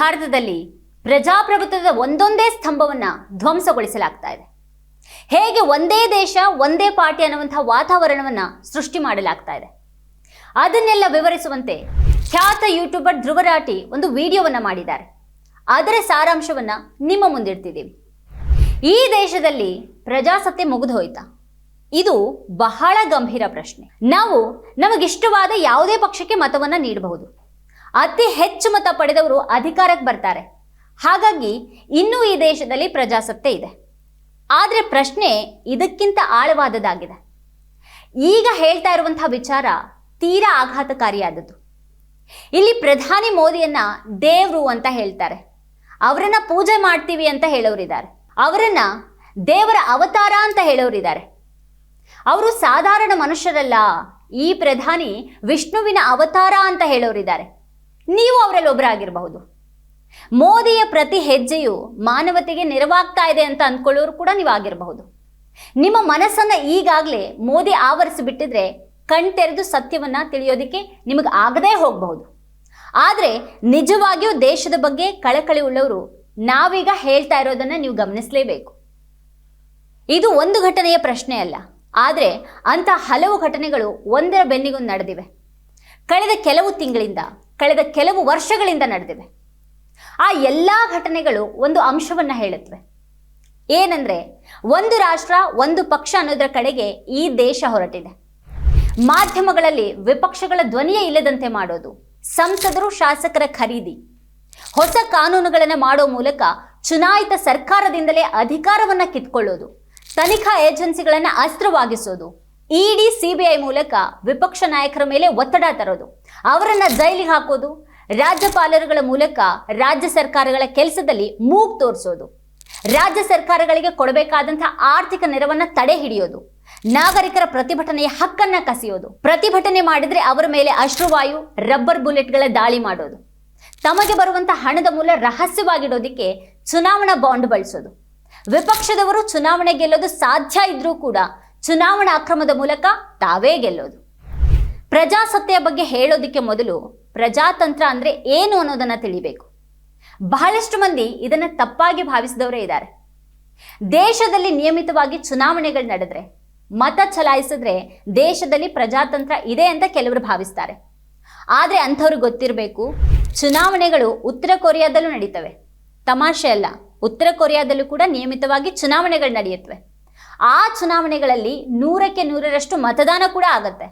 ಭಾರತದಲ್ಲಿ ಪ್ರಜಾಪ್ರಭುತ್ವದ ಒಂದೊಂದೇ ಸ್ತಂಭವನ್ನ ಧ್ವಂಸಗೊಳಿಸಲಾಗ್ತಾ ಇದೆ. ಹೇಗೆ ಒಂದೇ ದೇಶ, ಒಂದೇ ಪಾರ್ಟಿ ಅನ್ನುವಂತಹ ವಾತಾವರಣವನ್ನ ಸೃಷ್ಟಿ ಮಾಡಲಾಗ್ತಾ ಇದೆ. ಅದನ್ನೆಲ್ಲ ವಿವರಿಸುವಂತೆ ಖ್ಯಾತ ಯೂಟ್ಯೂಬರ್ ಧ್ರುವರಾಟಿ ಒಂದು ವಿಡಿಯೋವನ್ನ ಮಾಡಿದ್ದಾರೆ. ಅದರ ಸಾರಾಂಶವನ್ನ ನಿಮ್ಮ ಮುಂದಿಡ್ತಿದ್ದೀವಿ. ಈ ದೇಶದಲ್ಲಿ ಪ್ರಜಾಸತ್ತೆ ಮುಗಿದು ಹೋಯ್ತಾ. ಇದು ಬಹಳ ಗಂಭೀರ ಪ್ರಶ್ನೆ. ನಾವು ನಮಗಿಷ್ಟವಾದ ಯಾವುದೇ ಪಕ್ಷಕ್ಕೆ ಮತವನ್ನ ನೀಡಬಹುದು. ಅತಿ ಹೆಚ್ಚು ಮತ ಪಡೆದವರು ಅಧಿಕಾರಕ್ಕೆ ಬರ್ತಾರೆ. ಹಾಗಾಗಿ ಇನ್ನೂ ಈ ದೇಶದಲ್ಲಿ ಪ್ರಜಾಸತ್ತೆ ಇದೆ. ಆದರೆ ಪ್ರಶ್ನೆ ಇದಕ್ಕಿಂತ ಆಳವಾದದ್ದಾಗಿದೆ. ಈಗ ಹೇಳ್ತಾ ಇರುವಂತಹ ವಿಚಾರ ತೀರಾ ಆಘಾತಕಾರಿಯಾದದ್ದು. ಇಲ್ಲಿ ಪ್ರಧಾನಿ ಮೋದಿಯನ್ನ ದೇವ್ರು ಅಂತ ಹೇಳ್ತಾರೆ. ಅವರನ್ನ ಪೂಜೆ ಮಾಡ್ತೀವಿ ಅಂತ ಹೇಳೋರಿದ್ದಾರೆ. ಅವರನ್ನ ದೇವರ ಅವತಾರ ಅಂತ ಹೇಳೋರಿದ್ದಾರೆ. ಅವರು ಸಾಧಾರಣ ಮನುಷ್ಯರಲ್ಲ, ಈ ಪ್ರಧಾನಿ ವಿಷ್ಣುವಿನ ಅವತಾರ ಅಂತ ಹೇಳೋರಿದ್ದಾರೆ. ನೀವು ಅವರಲ್ಲಿ ಒಬ್ಬರಾಗಿರಬಹುದು ಮೋದಿಯ ಪ್ರತಿ ಹೆಜ್ಜೆಯು ಮಾನವತೆಗೆ ನೆರವಾಗ್ತಾ ಇದೆ ಅಂತ ಅಂದ್ಕೊಳ್ಳೋರು ಕೂಡ ನೀವು ಆಗಿರಬಹುದು. ನಿಮ್ಮ ಮನಸ್ಸನ್ನು ಈಗಾಗಲೇ ಮೋದಿ ಆವರಿಸಿಬಿಟ್ಟಿದ್ರೆ ಕಣ್ತೆರೆದು ಸತ್ಯವನ್ನ ತಿಳಿಯೋದಕ್ಕೆ ನಿಮಗೆ ಆಗದೇ ಹೋಗಬಹುದು. ಆದರೆ ನಿಜವಾಗಿಯೂ ದೇಶದ ಬಗ್ಗೆ ಕಳಕಳಿ ಉಳ್ಳವರು ನಾವೀಗ ಹೇಳ್ತಾ ಇರೋದನ್ನು ನೀವು ಗಮನಿಸಲೇಬೇಕು. ಇದು ಒಂದು ಘಟನೆಯ ಪ್ರಶ್ನೆ ಅಲ್ಲ. ಆದರೆ ಅಂಥ ಹಲವು ಘಟನೆಗಳು ಒಂದರ ಬೆನ್ನಿಗೊಂದು ನಡೆದಿವೆ. ಕಳೆದ ಕೆಲವು ತಿಂಗಳಿಂದ ಕಳೆದ ಕೆಲವು ವರ್ಷಗಳಿಂದ ನಡೆದಿವೆ ಆ ಎಲ್ಲ ಘಟನೆಗಳು ಒಂದು ಅಂಶವನ್ನು ಹೇಳುತ್ತವೆ. ಏನಂದ್ರೆ, ಒಂದು ರಾಷ್ಟ್ರ, ಒಂದು ಪಕ್ಷ ಅನ್ನೋದರ ಕಡೆಗೆ ಈ ದೇಶ ಹೊರಟಿದೆ. ಮಾಧ್ಯಮಗಳಲ್ಲಿ ವಿಪಕ್ಷಗಳ ಧ್ವನಿಯೇ ಇಲ್ಲದಂತೆ ಮಾಡೋದು, ಸಂಸದರು, ಶಾಸಕರ ಖರೀದಿ. ಹೊಸ ಕಾನೂನುಗಳನ್ನು ಮಾಡೋ ಮೂಲಕ ಚುನಾಯಿತ ಸರ್ಕಾರದಿಂದಲೇ ಅಧಿಕಾರವನ್ನು ಕಿತ್ಕೊಳ್ಳೋದು, ತನಿಖಾ ಏಜೆನ್ಸಿಗಳನ್ನು ಅಸ್ತ್ರವಾಗಿಸೋದು ಇಡಿ ಸಿಬಿಐ ಮೂಲಕ ವಿಪಕ್ಷ ನಾಯಕರ ಮೇಲೆ ಒತ್ತಡ ತರೋದು. ಅವರನ್ನ ಜೈಲಿಗೆ ಹಾಕೋದು, ರಾಜ್ಯಪಾಲರುಗಳ ಮೂಲಕ ರಾಜ್ಯ ಸರ್ಕಾರಗಳ ಕೆಲಸದಲ್ಲಿ ಮೂಗ್ ತೋರಿಸೋದು. ರಾಜ್ಯ ಸರ್ಕಾರಗಳಿಗೆ ಕೊಡಬೇಕಾದಂತಹ ಆರ್ಥಿಕ ನೆರವನ್ನ ತಡೆ ಹಿಡಿಯೋದು. ನಾಗರಿಕರ ಪ್ರತಿಭಟನೆಯ ಹಕ್ಕನ್ನ ಕಸಿಯೋದು. ಪ್ರತಿಭಟನೆ ಮಾಡಿದ್ರೆ ಅವರ ಮೇಲೆ ಅಶ್ರುವಾಯು, ರಬ್ಬರ್ ಬುಲೆಟ್ಗಳ ದಾಳಿ ಮಾಡೋದು. ತಮಗೆ ಬರುವಂತಹ ಹಣದ ಮೂಲ ರಹಸ್ಯವಾಗಿಡೋದಿಕ್ಕೆ ಚುನಾವಣಾ ಬಾಂಡ್ ಬಳಸೋದು. ವಿಪಕ್ಷದವರು ಚುನಾವಣೆ ಗೆಲ್ಲೋದು ಸಾಧ್ಯ ಇದ್ರೂ ಕೂಡ ಚುನಾವಣಾ ಅಕ್ರಮದ ಮೂಲಕ ತಾವೇ ಗೆಲ್ಲೋದು. ಪ್ರಜಾಸತ್ತೆಯ ಬಗ್ಗೆ ಹೇಳೋದಕ್ಕೆ ಮೊದಲು ಪ್ರಜಾತಂತ್ರ ಅಂದ್ರೆ ಏನು ಅನ್ನೋದನ್ನ ತಿಳಿಬೇಕು. ಬಹಳಷ್ಟು ಮಂದಿ ಇದನ್ನ ತಪ್ಪಾಗಿ ಭಾವಿಸಿದವರೇ ಇದ್ದಾರೆ. ದೇಶದಲ್ಲಿ ನಿಯಮಿತವಾಗಿ ಚುನಾವಣೆಗಳು ನಡೆದ್ರೆ, ಮತ ಚಲಾಯಿಸಿದ್ರೆ ದೇಶದಲ್ಲಿ ಪ್ರಜಾತಂತ್ರ ಇದೆ ಅಂತ ಕೆಲವರು ಭಾವಿಸ್ತಾರೆ. ಆದ್ರೆ ಅಂಥವ್ರು ಗೊತ್ತಿರಬೇಕು, ಚುನಾವಣೆಗಳು ಉತ್ತರ ಕೊರಿಯಾದಲ್ಲೂ ನಡೀತವೆ. ತಮಾಷೆ ಅಲ್ಲ, ಉತ್ತರ ಕೊರಿಯಾದಲ್ಲೂ ಕೂಡ ನಿಯಮಿತವಾಗಿ ಚುನಾವಣೆಗಳು ನಡೆಯುತ್ತವೆ. ಆ ಚುನಾವಣೆಗಳಲ್ಲಿ ನೂರಕ್ಕೆ ನೂರರಷ್ಟು ಮತದಾನ ಕೂಡ ಆಗತ್ತೆ.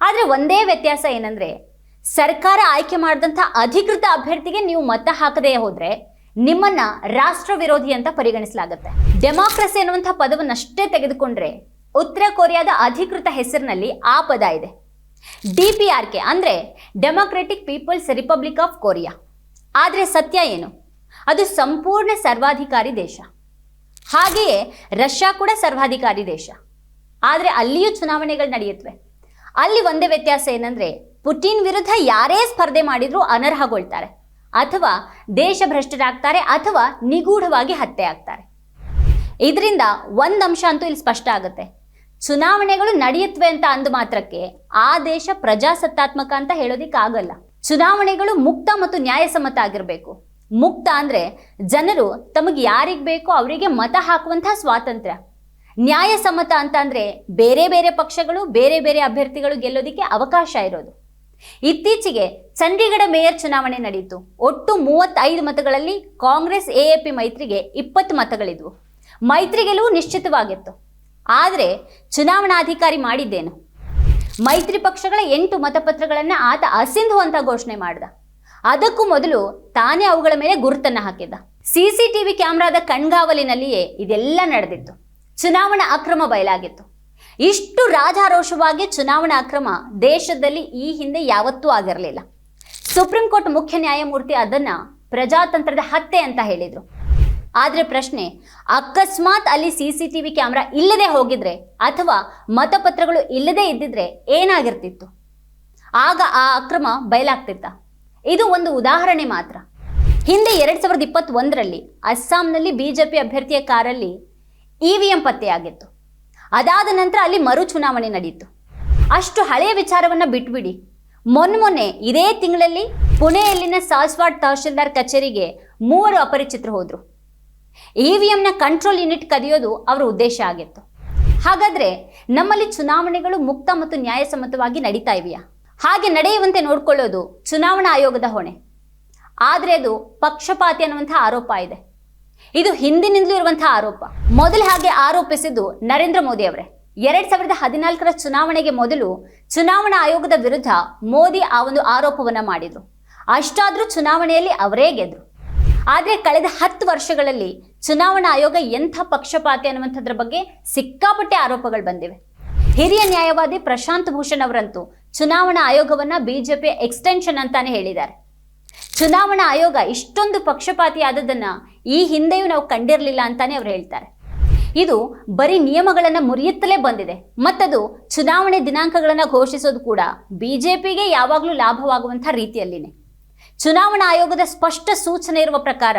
ಆದರೆ ಒಂದೇ ವ್ಯತ್ಯಾಸ ಏನಂದ್ರೆ, ಸರ್ಕಾರ ಆಯ್ಕೆ ಮಾಡಿದಂಥ ಅಧಿಕೃತ ಅಭ್ಯರ್ಥಿಗೆ ನೀವು ಮತ ಹಾಕದೇ ಹೋದರೆ ನಿಮ್ಮನ್ನ ರಾಷ್ಟ್ರ ವಿರೋಧಿ ಅಂತ ಪರಿಗಣಿಸಲಾಗುತ್ತೆ. ಡೆಮಾಕ್ರಸಿ ಅನ್ನುವಂಥ ಪದವನ್ನಷ್ಟೇ ತೆಗೆದುಕೊಂಡ್ರೆ ಉತ್ತರ ಕೊರಿಯಾದ ಅಧಿಕೃತ ಹೆಸರಿನಲ್ಲಿ ಆ ಪದ ಇದೆ. ಡಿ ಪಿ ಆರ್ ಕೆ ಅಂದ್ರೆ Democratic People's Republic of Korea. ಆದರೆ ಸತ್ಯ ಏನು? ಅದು ಸಂಪೂರ್ಣ ಸರ್ವಾಧಿಕಾರಿ ದೇಶ. ಹಾಗೆಯೇ ರಷ್ಯಾ ಕೂಡ ಸರ್ವಾಧಿಕಾರಿ ದೇಶ. ಆದರೆ ಅಲ್ಲಿಯೂ ಚುನಾವಣೆಗಳು ನಡೆಯುತ್ತವೆ. ಅಲ್ಲಿ ಒಂದೇ ವ್ಯತ್ಯಾಸ ಏನಂದ್ರೆ ಪುಟಿನ್ ವಿರುದ್ಧ ಯಾರೇ ಸ್ಪರ್ಧೆ ಮಾಡಿದ್ರೂ ಅನರ್ಹಗೊಳ್ತಾರೆ. ಅಥವಾ ದೇಶ ಭ್ರಷ್ಟರಾಗ್ತಾರೆ ಅಥವಾ ನಿಗೂಢವಾಗಿ ಹತ್ಯೆ ಆಗ್ತಾರೆ ಇದರಿಂದ ಒಂದು ಅಂಶ ಅಂತೂ ಇಲ್ಲಿ ಸ್ಪಷ್ಟ ಆಗುತ್ತೆ. ಚುನಾವಣೆಗಳು ನಡೆಯುತ್ತವೆ ಅಂತ ಅಂದ ಮಾತ್ರಕ್ಕೆ ಆ ದೇಶ ಪ್ರಜಾಸತ್ತಾತ್ಮಕ ಅಂತ ಹೇಳೋದಿಕ್ಕಾಗಲ್ಲ. ಚುನಾವಣೆಗಳು ಮುಕ್ತ ಮತ್ತು ನ್ಯಾಯಸಮ್ಮತ ಆಗಿರಬೇಕು. ಮುಕ್ತ ಅಂದ್ರೆ ಜನರು ತಮಗೆ ಯಾರಿಗೆ ಬೇಕೋ ಅವರಿಗೆ ಮತ ಹಾಕುವಂತಹ ಸ್ವಾತಂತ್ರ್ಯ. ನ್ಯಾಯಸಮ್ಮತ ಅಂತ ಅಂದರೆ ಬೇರೆ ಬೇರೆ ಪಕ್ಷಗಳು, ಬೇರೆ ಬೇರೆ ಅಭ್ಯರ್ಥಿಗಳು ಗೆಲ್ಲೋದಿಕ್ಕೆ ಅವಕಾಶ ಇರೋದು. ಇತ್ತೀಚೆಗೆ ಚಂಡೀಗಢ ಮೇಯರ್ ಚುನಾವಣೆ ನಡೆಯಿತು ಒಟ್ಟು ಮೂವತ್ತೈದು ಮತಗಳಲ್ಲಿ ಕಾಂಗ್ರೆಸ್ ಎ ಎ ಪಿ ಮೈತ್ರಿಗೆ ಇಪ್ಪತ್ತು ಮತಗಳಿದ್ವು. ಮೈತ್ರಿ ಗೆಲುವು ನಿಶ್ಚಿತವಾಗಿತ್ತು. ಆದರೆ ಚುನಾವಣಾಧಿಕಾರಿ ಮಾಡಿದ್ದೇನು? ಮೈತ್ರಿ ಪಕ್ಷಗಳ ಎಂಟು ಮತಪತ್ರಗಳನ್ನು ಆತ ಅಸಿಂಧು ಅಂತ ಘೋಷಣೆ ಮಾಡಿದ. ಅದಕ್ಕೂ ಮೊದಲು ತಾನೇ ಅವುಗಳ ಮೇಲೆ ಗುರುತನ್ನ ಹಾಕಿದ್ದ. ಸಿಸಿಟಿವಿ ಕ್ಯಾಮ್ರಾದ ಕಣ್ಗಾವಲಿನಲ್ಲಿಯೇ ಇದೆಲ್ಲ ನಡೆದಿತ್ತು. ಚುನಾವಣಾ ಅಕ್ರಮ ಬಯಲಾಗಿತ್ತು. ಇಷ್ಟು ರಾಜಾರೋಷವಾಗಿ ಚುನಾವಣಾ ಅಕ್ರಮ ದೇಶದಲ್ಲಿ ಈ ಹಿಂದೆ ಯಾವತ್ತೂ ಆಗಿರಲಿಲ್ಲ. ಸುಪ್ರೀಂ ಕೋರ್ಟ್ ಮುಖ್ಯ ನ್ಯಾಯಮೂರ್ತಿ ಅದನ್ನ ಪ್ರಜಾತಂತ್ರದ ಹತ್ಯೆ ಅಂತ ಹೇಳಿದ್ರು. ಆದ್ರೆ ಪ್ರಶ್ನೆ, ಅಕಸ್ಮಾತ್ ಅಲ್ಲಿ C C T V camera ಇಲ್ಲದೆ ಹೋಗಿದ್ರೆ ಅಥವಾ ಮತಪತ್ರಗಳು ಇಲ್ಲದೆ ಇದ್ದಿದ್ರೆ ಏನಾಗಿರ್ತಿತ್ತು? ಆಗ ಆ ಅಕ್ರಮ ಬಯಲಾಗ್ತಿತ್ತ? ಇದು ಒಂದು ಉದಾಹರಣೆ ಮಾತ್ರ. ಹಿಂದೆ ಎರಡ್ ಸಾವಿರದ ಇಪ್ಪತ್ತೊಂದರಲ್ಲಿ ಅಸ್ಸಾಂನಲ್ಲಿ ಬಿಜೆಪಿ ಅಭ್ಯರ್ಥಿಯ ಕಾರಲ್ಲಿ ಇ ವಿ ಎಂ ಪತ್ತೆಯಾಗಿತ್ತು. ಅದಾದ ನಂತರ ಅಲ್ಲಿ ಮರು ಚುನಾವಣೆ ನಡೆಯಿತು ಅಷ್ಟು ಹಳೆಯ ವಿಚಾರವನ್ನ ಬಿಟ್ಬಿಡಿ. ಮೊನ್ನೆ ಮೊನ್ನೆ ಇದೇ ತಿಂಗಳಲ್ಲಿ ಪುಣೆಯಲ್ಲಿನ ಸಾಸ್ವಾಡ್ ತಹಶೀಲ್ದಾರ್ ಕಚೇರಿಗೆ ಮೂವರು ಅಪರಿಚಿತರು ವಿ ಎಮ್ನ ಕಂಟ್ರೋಲ್ ಯೂನಿಟ್ ಕದಿಯೋದು ಅವರ ಉದ್ದೇಶ ಆಗಿತ್ತು. ಹಾಗಾದ್ರೆ ನಮ್ಮಲ್ಲಿ ಚುನಾವಣೆಗಳು ಮುಕ್ತ ಮತ್ತು ನ್ಯಾಯಸಮ್ಮತವಾಗಿ ನಡೀತಾ ಇವೆಯಾ? ಹಾಗೆ ನಡೆಯುವಂತೆ ನೋಡ್ಕೊಳ್ಳೋದು ಚುನಾವಣಾ ಆಯೋಗದ ಹೊಣೆ. ಆದರೆ ಅದು ಪಕ್ಷಪಾತಿ ಅನ್ನುವಂಥ ಆರೋಪ ಇದೆ. ಇದು ಹಿಂದಿನಿಂದಲೂ ಇರುವಂತಹ ಆರೋಪ. ಮೊದಲು ಹಾಗೆ ಆರೋಪಿಸಿದ್ದು ನರೇಂದ್ರ ಮೋದಿ ಅವರೇ. ಎರಡ್ ಸಾವಿರದ ಹದಿನಾಲ್ಕರ ಚುನಾವಣೆಗೆ ಮೊದಲು ಚುನಾವಣಾ ಆಯೋಗದ ವಿರುದ್ಧ ಮೋದಿ ಆ ಒಂದು ಆರೋಪವನ್ನ ಮಾಡಿದ್ರು. ಅಷ್ಟಾದ್ರೂ ಚುನಾವಣೆಯಲ್ಲಿ ಅವರೇ ಗೆದ್ರು. ಆದರೆ ಕಳೆದ ಹತ್ತು ವರ್ಷಗಳಲ್ಲಿ ಚುನಾವಣಾ ಆಯೋಗ ಎಂಥ ಪಕ್ಷಪಾತಿ ಅನ್ನುವಂಥದ್ರ ಬಗ್ಗೆ ಸಿಕ್ಕಾಪಟ್ಟೆ ಆರೋಪಗಳು ಬಂದಿವೆ. ಹಿರಿಯ ನ್ಯಾಯವಾದಿ ಪ್ರಶಾಂತ್ ಭೂಷಣ್ ಅವರಂತೂ ಚುನಾವಣಾ ಆಯೋಗವನ್ನ ಬಿಜೆಪಿ ಎಕ್ಸ್ಟೆನ್ಷನ್ ಅಂತಾನೆ ಹೇಳಿದ್ದಾರೆ. ಚುನಾವಣಾ ಆಯೋಗ ಇಷ್ಟೊಂದು ಪಕ್ಷಪಾತಿ ಆದದನ್ನ ಈ ಹಿಂದೆಯೂ ನಾವು ಕಂಡಿರಲಿಲ್ಲ ಅಂತಾನೆ ಅವ್ರು ಹೇಳ್ತಾರೆ. ಇದು ಬರೀ ನಿಯಮಗಳನ್ನ ಮುರಿಯುತ್ತಲೇ ಬಂದಿದೆ. ಮತ್ತದು ಚುನಾವಣೆ ದಿನಾಂಕಗಳನ್ನ ಘೋಷಿಸೋದು ಕೂಡ ಬಿಜೆಪಿಗೆ ಯಾವಾಗಲೂ ಲಾಭವಾಗುವಂಥ ರೀತಿಯಲ್ಲಿನೇ. ಚುನಾವಣಾ ಆಯೋಗದ ಸ್ಪಷ್ಟ ಸೂಚನೆ ಇರುವ ಪ್ರಕಾರ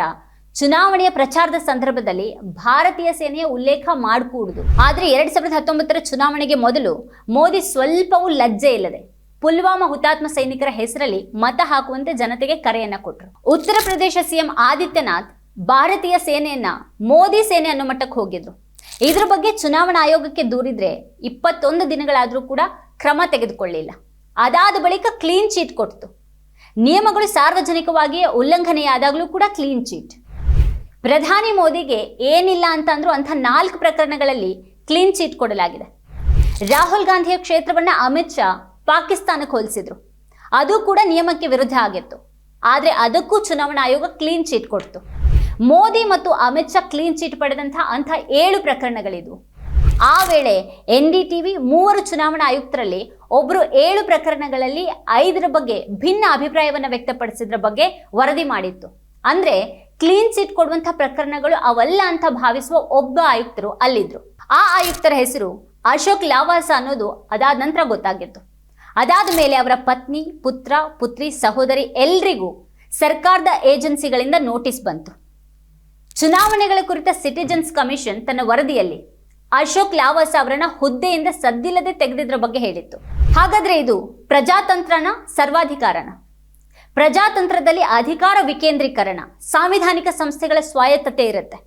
ಚುನಾವಣೆಯ ಪ್ರಚಾರದ ಸಂದರ್ಭದಲ್ಲಿ ಭಾರತೀಯ ಸೇನೆಯ ಉಲ್ಲೇಖ ಮಾಡಕೂಡುದು. ಆದರೆ ಎರಡ್ ಸಾವಿರದ ಹತ್ತೊಂಬತ್ತರ ಚುನಾವಣೆಗೆ ಮೊದಲು ಮೋದಿ ಸ್ವಲ್ಪವೂ ಲಜ್ಜೆ ಇಲ್ಲದೆ ಪುಲ್ವಾಮಾ ಹುತಾತ್ಮ ಸೈನಿಕರ ಹೆಸರಲ್ಲಿ ಮತ ಹಾಕುವಂತೆ ಜನತೆಗೆ ಕರೆಯನ್ನ ಕೊಟ್ಟರು ಉತ್ತರ ಪ್ರದೇಶ ಸಿಎಂ ಆದಿತ್ಯನಾಥ್ ಭಾರತೀಯ ಸೇನೆಯನ್ನ ಮೋದಿ ಸೇನೆ ಅನ್ನೋ ಮಟ್ಟಕ್ಕೆ ಹೋಗಿದ್ರು. ಇದ್ರ ಬಗ್ಗೆ ಚುನಾವಣಾ ಆಯೋಗಕ್ಕೆ ದೂರಿದ್ರೆ ಇಪ್ಪತ್ತೊಂದು ದಿನಗಳಾದರೂ ಕೂಡ ಕ್ರಮ ತೆಗೆದುಕೊಳ್ಳಿಲ್ಲ. ಅದಾದ ಬಳಿಕ ಕ್ಲೀನ್ ಚೀಟ್ ಕೊಡ್ತು ನಿಯಮಗಳು ಸಾರ್ವಜನಿಕವಾಗಿಯೇ ಉಲ್ಲಂಘನೆಯಾದಾಗಲೂ ಕೂಡ ಕ್ಲೀನ್ ಚೀಟ್ ಪ್ರಧಾನಿ ಮೋದಿಗೆ ಏನಿಲ್ಲ ಅಂತಂದ್ರೂ ಅಂಥ ನಾಲ್ಕು ಪ್ರಕರಣಗಳಲ್ಲಿ ಕ್ಲೀನ್ ಚೀಟ್ ಕೊಡಲಾಗಿದೆ. ರಾಹುಲ್ ಗಾಂಧಿಯ ಕ್ಷೇತ್ರವನ್ನ ಅಮಿತ್ ಶಾ ಪಾಕಿಸ್ತಾನಕ್ಕೆ ಹೋಲಿಸಿದ್ರು. ಅದು ಕೂಡ ನಿಯಮಕ್ಕೆ ವಿರುದ್ಧ ಆಗಿತ್ತು. ಆದರೆ ಅದಕ್ಕೂ ಚುನಾವಣಾ ಆಯೋಗ ಕ್ಲೀನ್ ಚೀಟ್ ಕೊಡ್ತು. ಮೋದಿ ಮತ್ತು ಅಮಿತ್ ಶಾ ಕ್ಲೀನ್ ಚೀಟ್ ಪಡೆದಂಥ ಅಂಥ ಏಳು ಪ್ರಕರಣಗಳಿದ್ವು. ಆ ವೇಳೆ ಎನ್ ಡಿ ಟಿವಿ ಮೂವರು ಚುನಾವಣಾ ಆಯುಕ್ತರಲ್ಲಿ ಒಬ್ಬರು ಏಳು ಪ್ರಕರಣಗಳಲ್ಲಿ ಐದರ ಬಗ್ಗೆ ಭಿನ್ನ ಅಭಿಪ್ರಾಯವನ್ನು ವ್ಯಕ್ತಪಡಿಸಿದ್ರ ಬಗ್ಗೆ ವರದಿ ಮಾಡಿತ್ತು. ಅಂದ್ರೆ ಕ್ಲೀನ್ ಚಿಟ್ ಕೊಡುವಂತಹ ಪ್ರಕರಣಗಳು ಅವಲ್ಲ ಅಂತ ಭಾವಿಸುವ ಒಬ್ಬ ಆಯುಕ್ತರು ಅಲ್ಲಿದ್ರು. ಆ ಆಯುಕ್ತರ ಹೆಸರು ಅಶೋಕ್ ಲಾವಾಸ ಅನ್ನೋದು ಅದಾದ ನಂತರ ಗೊತ್ತಾಗಿತ್ತು. ಅದಾದ ಮೇಲೆ ಅವರ ಪತ್ನಿ, ಪುತ್ರ, ಪುತ್ರಿ, ಸಹೋದರಿ ಎಲ್ರಿಗೂ ಸರ್ಕಾರದ ಏಜೆನ್ಸಿಗಳಿಂದ ನೋಟಿಸ್ ಬಂತು. ಚುನಾವಣೆಗಳ ಕುರಿತ ಸಿಟಿಜನ್ಸ್ ಕಮಿಷನ್ ತನ್ನ ವರದಿಯಲ್ಲಿ ಅಶೋಕ್ ಲಾವಾಸ ಅವರನ್ನ ಹುದ್ದೆಯಿಂದ ಸದ್ದಿಲ್ಲದೆ ತೆಗೆದಿದ್ರ ಬಗ್ಗೆ ಹೇಳಿತ್ತು. ಹಾಗಾದ್ರೆ ಇದು ಪ್ರಜಾತಂತ್ರನ ಸರ್ವಾಧಿಕಾರನ? ಪ್ರಜಾತಂತ್ರದಲ್ಲಿ ಅಧಿಕಾರ ವಿಕೇಂದ್ರೀಕರಣ. ಸಾಂವಿಧಾನಿಕ ಸಂಸ್ಥೆಗಳ ಸ್ವಾಯತ್ತತೆ ಇರುತ್ತೆ.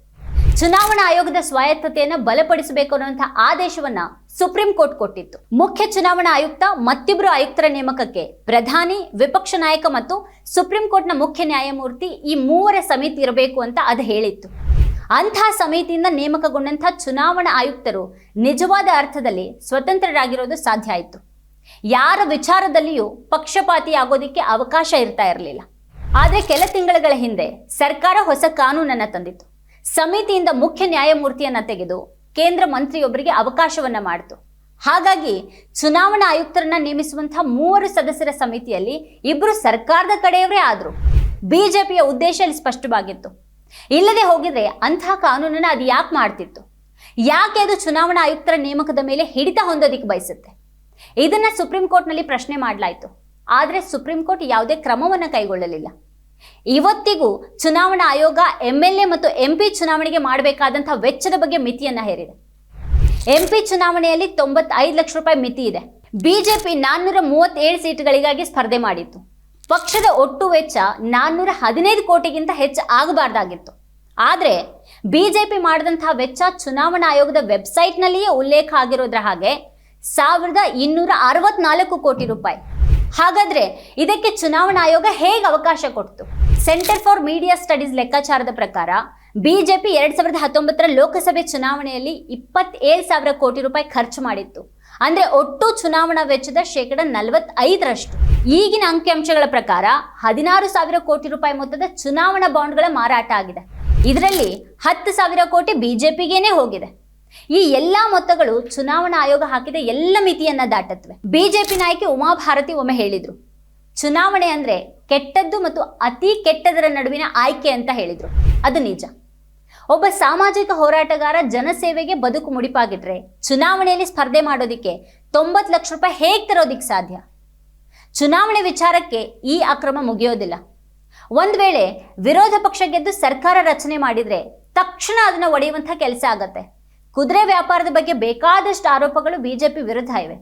ಚುನಾವಣಾ ಆಯೋಗದ ಸ್ವಾಯತ್ತತೆಯನ್ನು ಬಲಪಡಿಸಬೇಕು ಅನ್ನುವಂಥ ಆದೇಶವನ್ನ ಸುಪ್ರೀಂ ಕೋರ್ಟ್ ಕೊಟ್ಟಿತ್ತು. ಮುಖ್ಯ ಚುನಾವಣಾ ಆಯುಕ್ತ ಮತ್ತಿಬ್ಬರು ಆಯುಕ್ತರ ನೇಮಕಕ್ಕೆ ಪ್ರಧಾನಿ, ವಿಪಕ್ಷ ನಾಯಕ ಮತ್ತು ಸುಪ್ರೀಂ ಕೋರ್ಟ್ನ ಮುಖ್ಯ ನ್ಯಾಯಮೂರ್ತಿ ಈ ಮೂವರ ಸಮಿತಿ ಇರಬೇಕು ಅಂತ ಅದು ಹೇಳಿತ್ತು. ಅಂತಹ ಸಮಿತಿಯಿಂದ ನೇಮಕಗೊಂಡಂಥ ಚುನಾವಣಾ ಆಯುಕ್ತರು ನಿಜವಾದ ಅರ್ಥದಲ್ಲಿ ಸ್ವತಂತ್ರರಾಗಿರೋದು ಸಾಧ್ಯ ಆಯಿತು. ಯಾರ ವಿಚಾರದಲ್ಲಿಯೂ ಪಕ್ಷಪಾತಿ ಆಗೋದಿಕ್ಕೆ ಅವಕಾಶ ಇರ್ತಾ ಇರಲಿಲ್ಲ. ಆದರೆ ಕೆಲ ತಿಂಗಳುಗಳ ಹಿಂದೆ ಸರ್ಕಾರ ಹೊಸ ಕಾನೂನನ್ನ ತಂದಿತ್ತು. ಸಮಿತಿಯಿಂದ ಮುಖ್ಯ ನ್ಯಾಯಮೂರ್ತಿಯನ್ನ ತೆಗೆದು ಕೇಂದ್ರ ಮಂತ್ರಿಯೊಬ್ಬರಿಗೆ ಅವಕಾಶವನ್ನ ಮಾಡಿತು. ಹಾಗಾಗಿ ಚುನಾವಣಾ ಆಯುಕ್ತರನ್ನ ನೇಮಿಸುವಂತಹ ಮೂವರು ಸದಸ್ಯರ ಸಮಿತಿಯಲ್ಲಿ ಇಬ್ಬರು ಸರ್ಕಾರದ ಕಡೆಯವರೇ ಆದ್ರು. ಬಿಜೆಪಿಯ ಉದ್ದೇಶ ಅಲ್ಲಿ ಸ್ಪಷ್ಟವಾಗಿತ್ತು. ಇಲ್ಲದೆ ಹೋಗಿದ್ರೆ ಅಂತಹ ಕಾನೂನನ್ನ ಅದು ಯಾಕೆ ಮಾಡ್ತಿತ್ತು? ಯಾಕೆ ಅದು ಚುನಾವಣಾ ಆಯುಕ್ತರ ನೇಮಕದ ಮೇಲೆ ಹಿಡಿತ ಹೊಂದೋದಿಕ್ಕೆ ಬಯಸುತ್ತೆ? ಇದನ್ನ ಸುಪ್ರೀಂ ಕೋರ್ಟ್ನಲ್ಲಿ ಪ್ರಶ್ನೆ ಮಾಡಲಾಯಿತು. ಆದರೆ ಸುಪ್ರೀಂ ಕೋರ್ಟ್ ಯಾವುದೇ ಕ್ರಮವನ್ನು ಕೈಗೊಳ್ಳಲಿಲ್ಲ. ಇವತ್ತಿಗೂ ಚುನಾವಣಾ ಆಯೋಗ ಎಂ ಎಲ್ ಎ ಮತ್ತು ಎಂ ಪಿ ಚುನಾವಣೆಗೆ ಮಾಡಬೇಕಾದಂಥ ವೆಚ್ಚದ ಬಗ್ಗೆ ಮಿತಿಯನ್ನ ಹೇರಿದೆ. ಎಂ ಪಿ ಚುನಾವಣೆಯಲ್ಲಿ ತೊಂಬತ್ತೈದು ಲಕ್ಷ ರೂಪಾಯಿ ಮಿತಿ ಇದೆ. ಬಿಜೆಪಿ ನಾನ್ನೂರ ಮೂವತ್ತೇಳು ಸೀಟ್ಗಳಿಗಾಗಿ ಸ್ಪರ್ಧೆ ಮಾಡಿತ್ತು. ಪಕ್ಷದ ಒಟ್ಟು ವೆಚ್ಚ ನಾನ್ನೂರ ಹದಿನೈದು ಕೋಟಿಗಿಂತ ಹೆಚ್ಚು ಆಗಬಾರ್ದಾಗಿತ್ತು. ಆದರೆ ಬಿಜೆಪಿ ಮಾಡಿದಂತಹ ವೆಚ್ಚ ಚುನಾವಣಾ ಆಯೋಗದ ವೆಬ್ಸೈಟ್ನಲ್ಲಿಯೇ ಉಲ್ಲೇಖ ಆಗಿರೋದ್ರ ಹಾಗೆ ಸಾವಿರದ ಇನ್ನೂರ ಅರವತ್ನಾಲ್ಕು ಕೋಟಿ ರೂಪಾಯಿ. ಹಾಗಾದ್ರೆ ಇದಕ್ಕೆ ಚುನಾವಣಾ ಆಯೋಗ ಹೇಗೆ ಅವಕಾಶ ಕೊಡ್ತು? ಸೆಂಟರ್ ಫಾರ್ ಮೀಡಿಯಾ ಸ್ಟಡೀಸ್ ಲೆಕ್ಕಾಚಾರದ ಪ್ರಕಾರ ಬಿಜೆಪಿ ಎರಡ್ ಸಾವಿರದ ಹತ್ತೊಂಬತ್ತರ ಲೋಕಸಭೆ ಚುನಾವಣೆಯಲ್ಲಿ ಇಪ್ಪತ್ತೇಳು ಸಾವಿರ ಕೋಟಿ ರೂಪಾಯಿ ಖರ್ಚು ಮಾಡಿತ್ತು. ಅಂದ್ರೆ ಒಟ್ಟು ಚುನಾವಣಾ ವೆಚ್ಚದ ಶೇಕಡ ನಲವತ್ತೈದರಷ್ಟು. ಈಗಿನ ಅಂಕಿಅಂಶಗಳ ಪ್ರಕಾರ ಹದಿನಾರು ಸಾವಿರ ಕೋಟಿ ರೂಪಾಯಿ ಮೊತ್ತದ ಚುನಾವಣಾ ಬಾಂಡ್ಗಳ ಮಾರಾಟ ಆಗಿದೆ. ಇದರಲ್ಲಿ ಹತ್ತು ಸಾವಿರ ಕೋಟಿ ಬಿಜೆಪಿಗೇನೆ ಹೋಗಿದೆ. ಈ ಎಲ್ಲಾ ಮೊತ್ತಗಳು ಚುನಾವಣಾ ಆಯೋಗ ಹಾಕಿದ ಎಲ್ಲ ಮಿತಿಯನ್ನ ದಾಟತ್ವೆ ಬಿಜೆಪಿ ನಾಯಕಿ ಉಮಾಭಾರತಿ ಒಮ್ಮೆ ಹೇಳಿದ್ರು. ಚುನಾವಣೆ ಅಂದ್ರೆ ಕೆಟ್ಟದ್ದು ಮತ್ತು ಅತಿ ಕೆಟ್ಟದರ ನಡುವಿನ ಆಯ್ಕೆ ಅಂತ ಹೇಳಿದ್ರು. ಅದು ನಿಜ. ಒಬ್ಬ ಸಾಮಾಜಿಕ ಹೋರಾಟಗಾರ ಜನಸೇವೆಗೆ ಬದುಕು ಮುಡಿಪಾಗಿಟ್ರೆ ಚುನಾವಣೆಯಲ್ಲಿ ಸ್ಪರ್ಧೆ ಮಾಡೋದಿಕ್ಕೆ ತೊಂಬತ್ತು ಲಕ್ಷ ರೂಪಾಯಿ ಹೇಗೆ ತರೋದಿಕ್ಕೆ ಸಾಧ್ಯ? ಚುನಾವಣೆ ವಿಚಾರಕ್ಕೆ ಈ ಅಕ್ರಮ ಮುಗಿಯೋದಿಲ್ಲ. ಒಂದ್ ವೇಳೆ ವಿರೋಧ ಪಕ್ಷ ಗೆದ್ದು ಸರ್ಕಾರ ರಚನೆ ಮಾಡಿದ್ರೆ ತಕ್ಷಣ ಅದನ್ನ ಒಡೆಯುವಂಥ ಕೆಲಸ ಆಗತ್ತೆ. ಕುದುರೆ ವ್ಯಾಪಾರದ ಬಗ್ಗೆ ಬೇಕಾದಷ್ಟು ಆರೋಪಗಳು ಬಿಜೆಪಿ ವಿರುದ್ಧ ಇವೆ.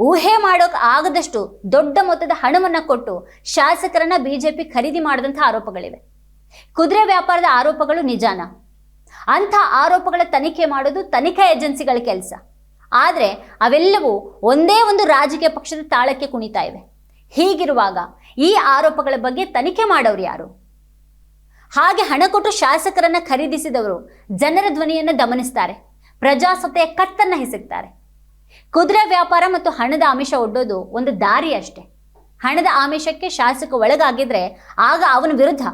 ಊಹೆ ಮಾಡೋಕೆ ಆಗದಷ್ಟು ದೊಡ್ಡ ಮೊತ್ತದ ಹಣವನ್ನು ಕೊಟ್ಟು ಶಾಸಕರನ್ನ ಬಿಜೆಪಿ ಖರೀದಿ ಮಾಡಿದಂಥ ಆರೋಪಗಳಿವೆ. ಕುದುರೆ ವ್ಯಾಪಾರದ ಆರೋಪಗಳು ನಿಜಾನ? ಅಂಥ ಆರೋಪಗಳ ತನಿಖೆ ಮಾಡೋದು ತನಿಖಾ ಏಜೆನ್ಸಿಗಳ ಕೆಲಸ. ಆದರೆ ಅವೆಲ್ಲವೂ ಒಂದೇ ಒಂದು ರಾಜಕೀಯ ಪಕ್ಷದ ತಾಳಕ್ಕೆ ಕುಣಿತಾ ಇವೆ. ಹೀಗಿರುವಾಗ ಈ ಆರೋಪಗಳ ಬಗ್ಗೆ ತನಿಖೆ ಮಾಡೋರು ಯಾರು? ಹಾಗೆ ಹಣ ಕೊಟ್ಟು ಶಾಸಕರನ್ನ ಖರೀದಿಸಿದವರು ಜನರ ಧ್ವನಿಯನ್ನು ದಮನಿಸ್ತಾರೆ. ಪ್ರಜಾಸತ್ತೆಯ ಕತ್ತನ್ನ ಹಿಸುಕ್ತಾರೆ ಕುದುರೆ ವ್ಯಾಪಾರ ಮತ್ತು ಹಣದ ಆಮಿಷ ಒಡ್ಡೋದು ಒಂದು ದಾರಿ ಅಷ್ಟೇ. ಹಣದ ಆಮಿಷಕ್ಕೆ ಶಾಸಕ ಒಳಗಾಗಿದ್ರೆ ಆಗ ಅವನ ವಿರುದ್ಧ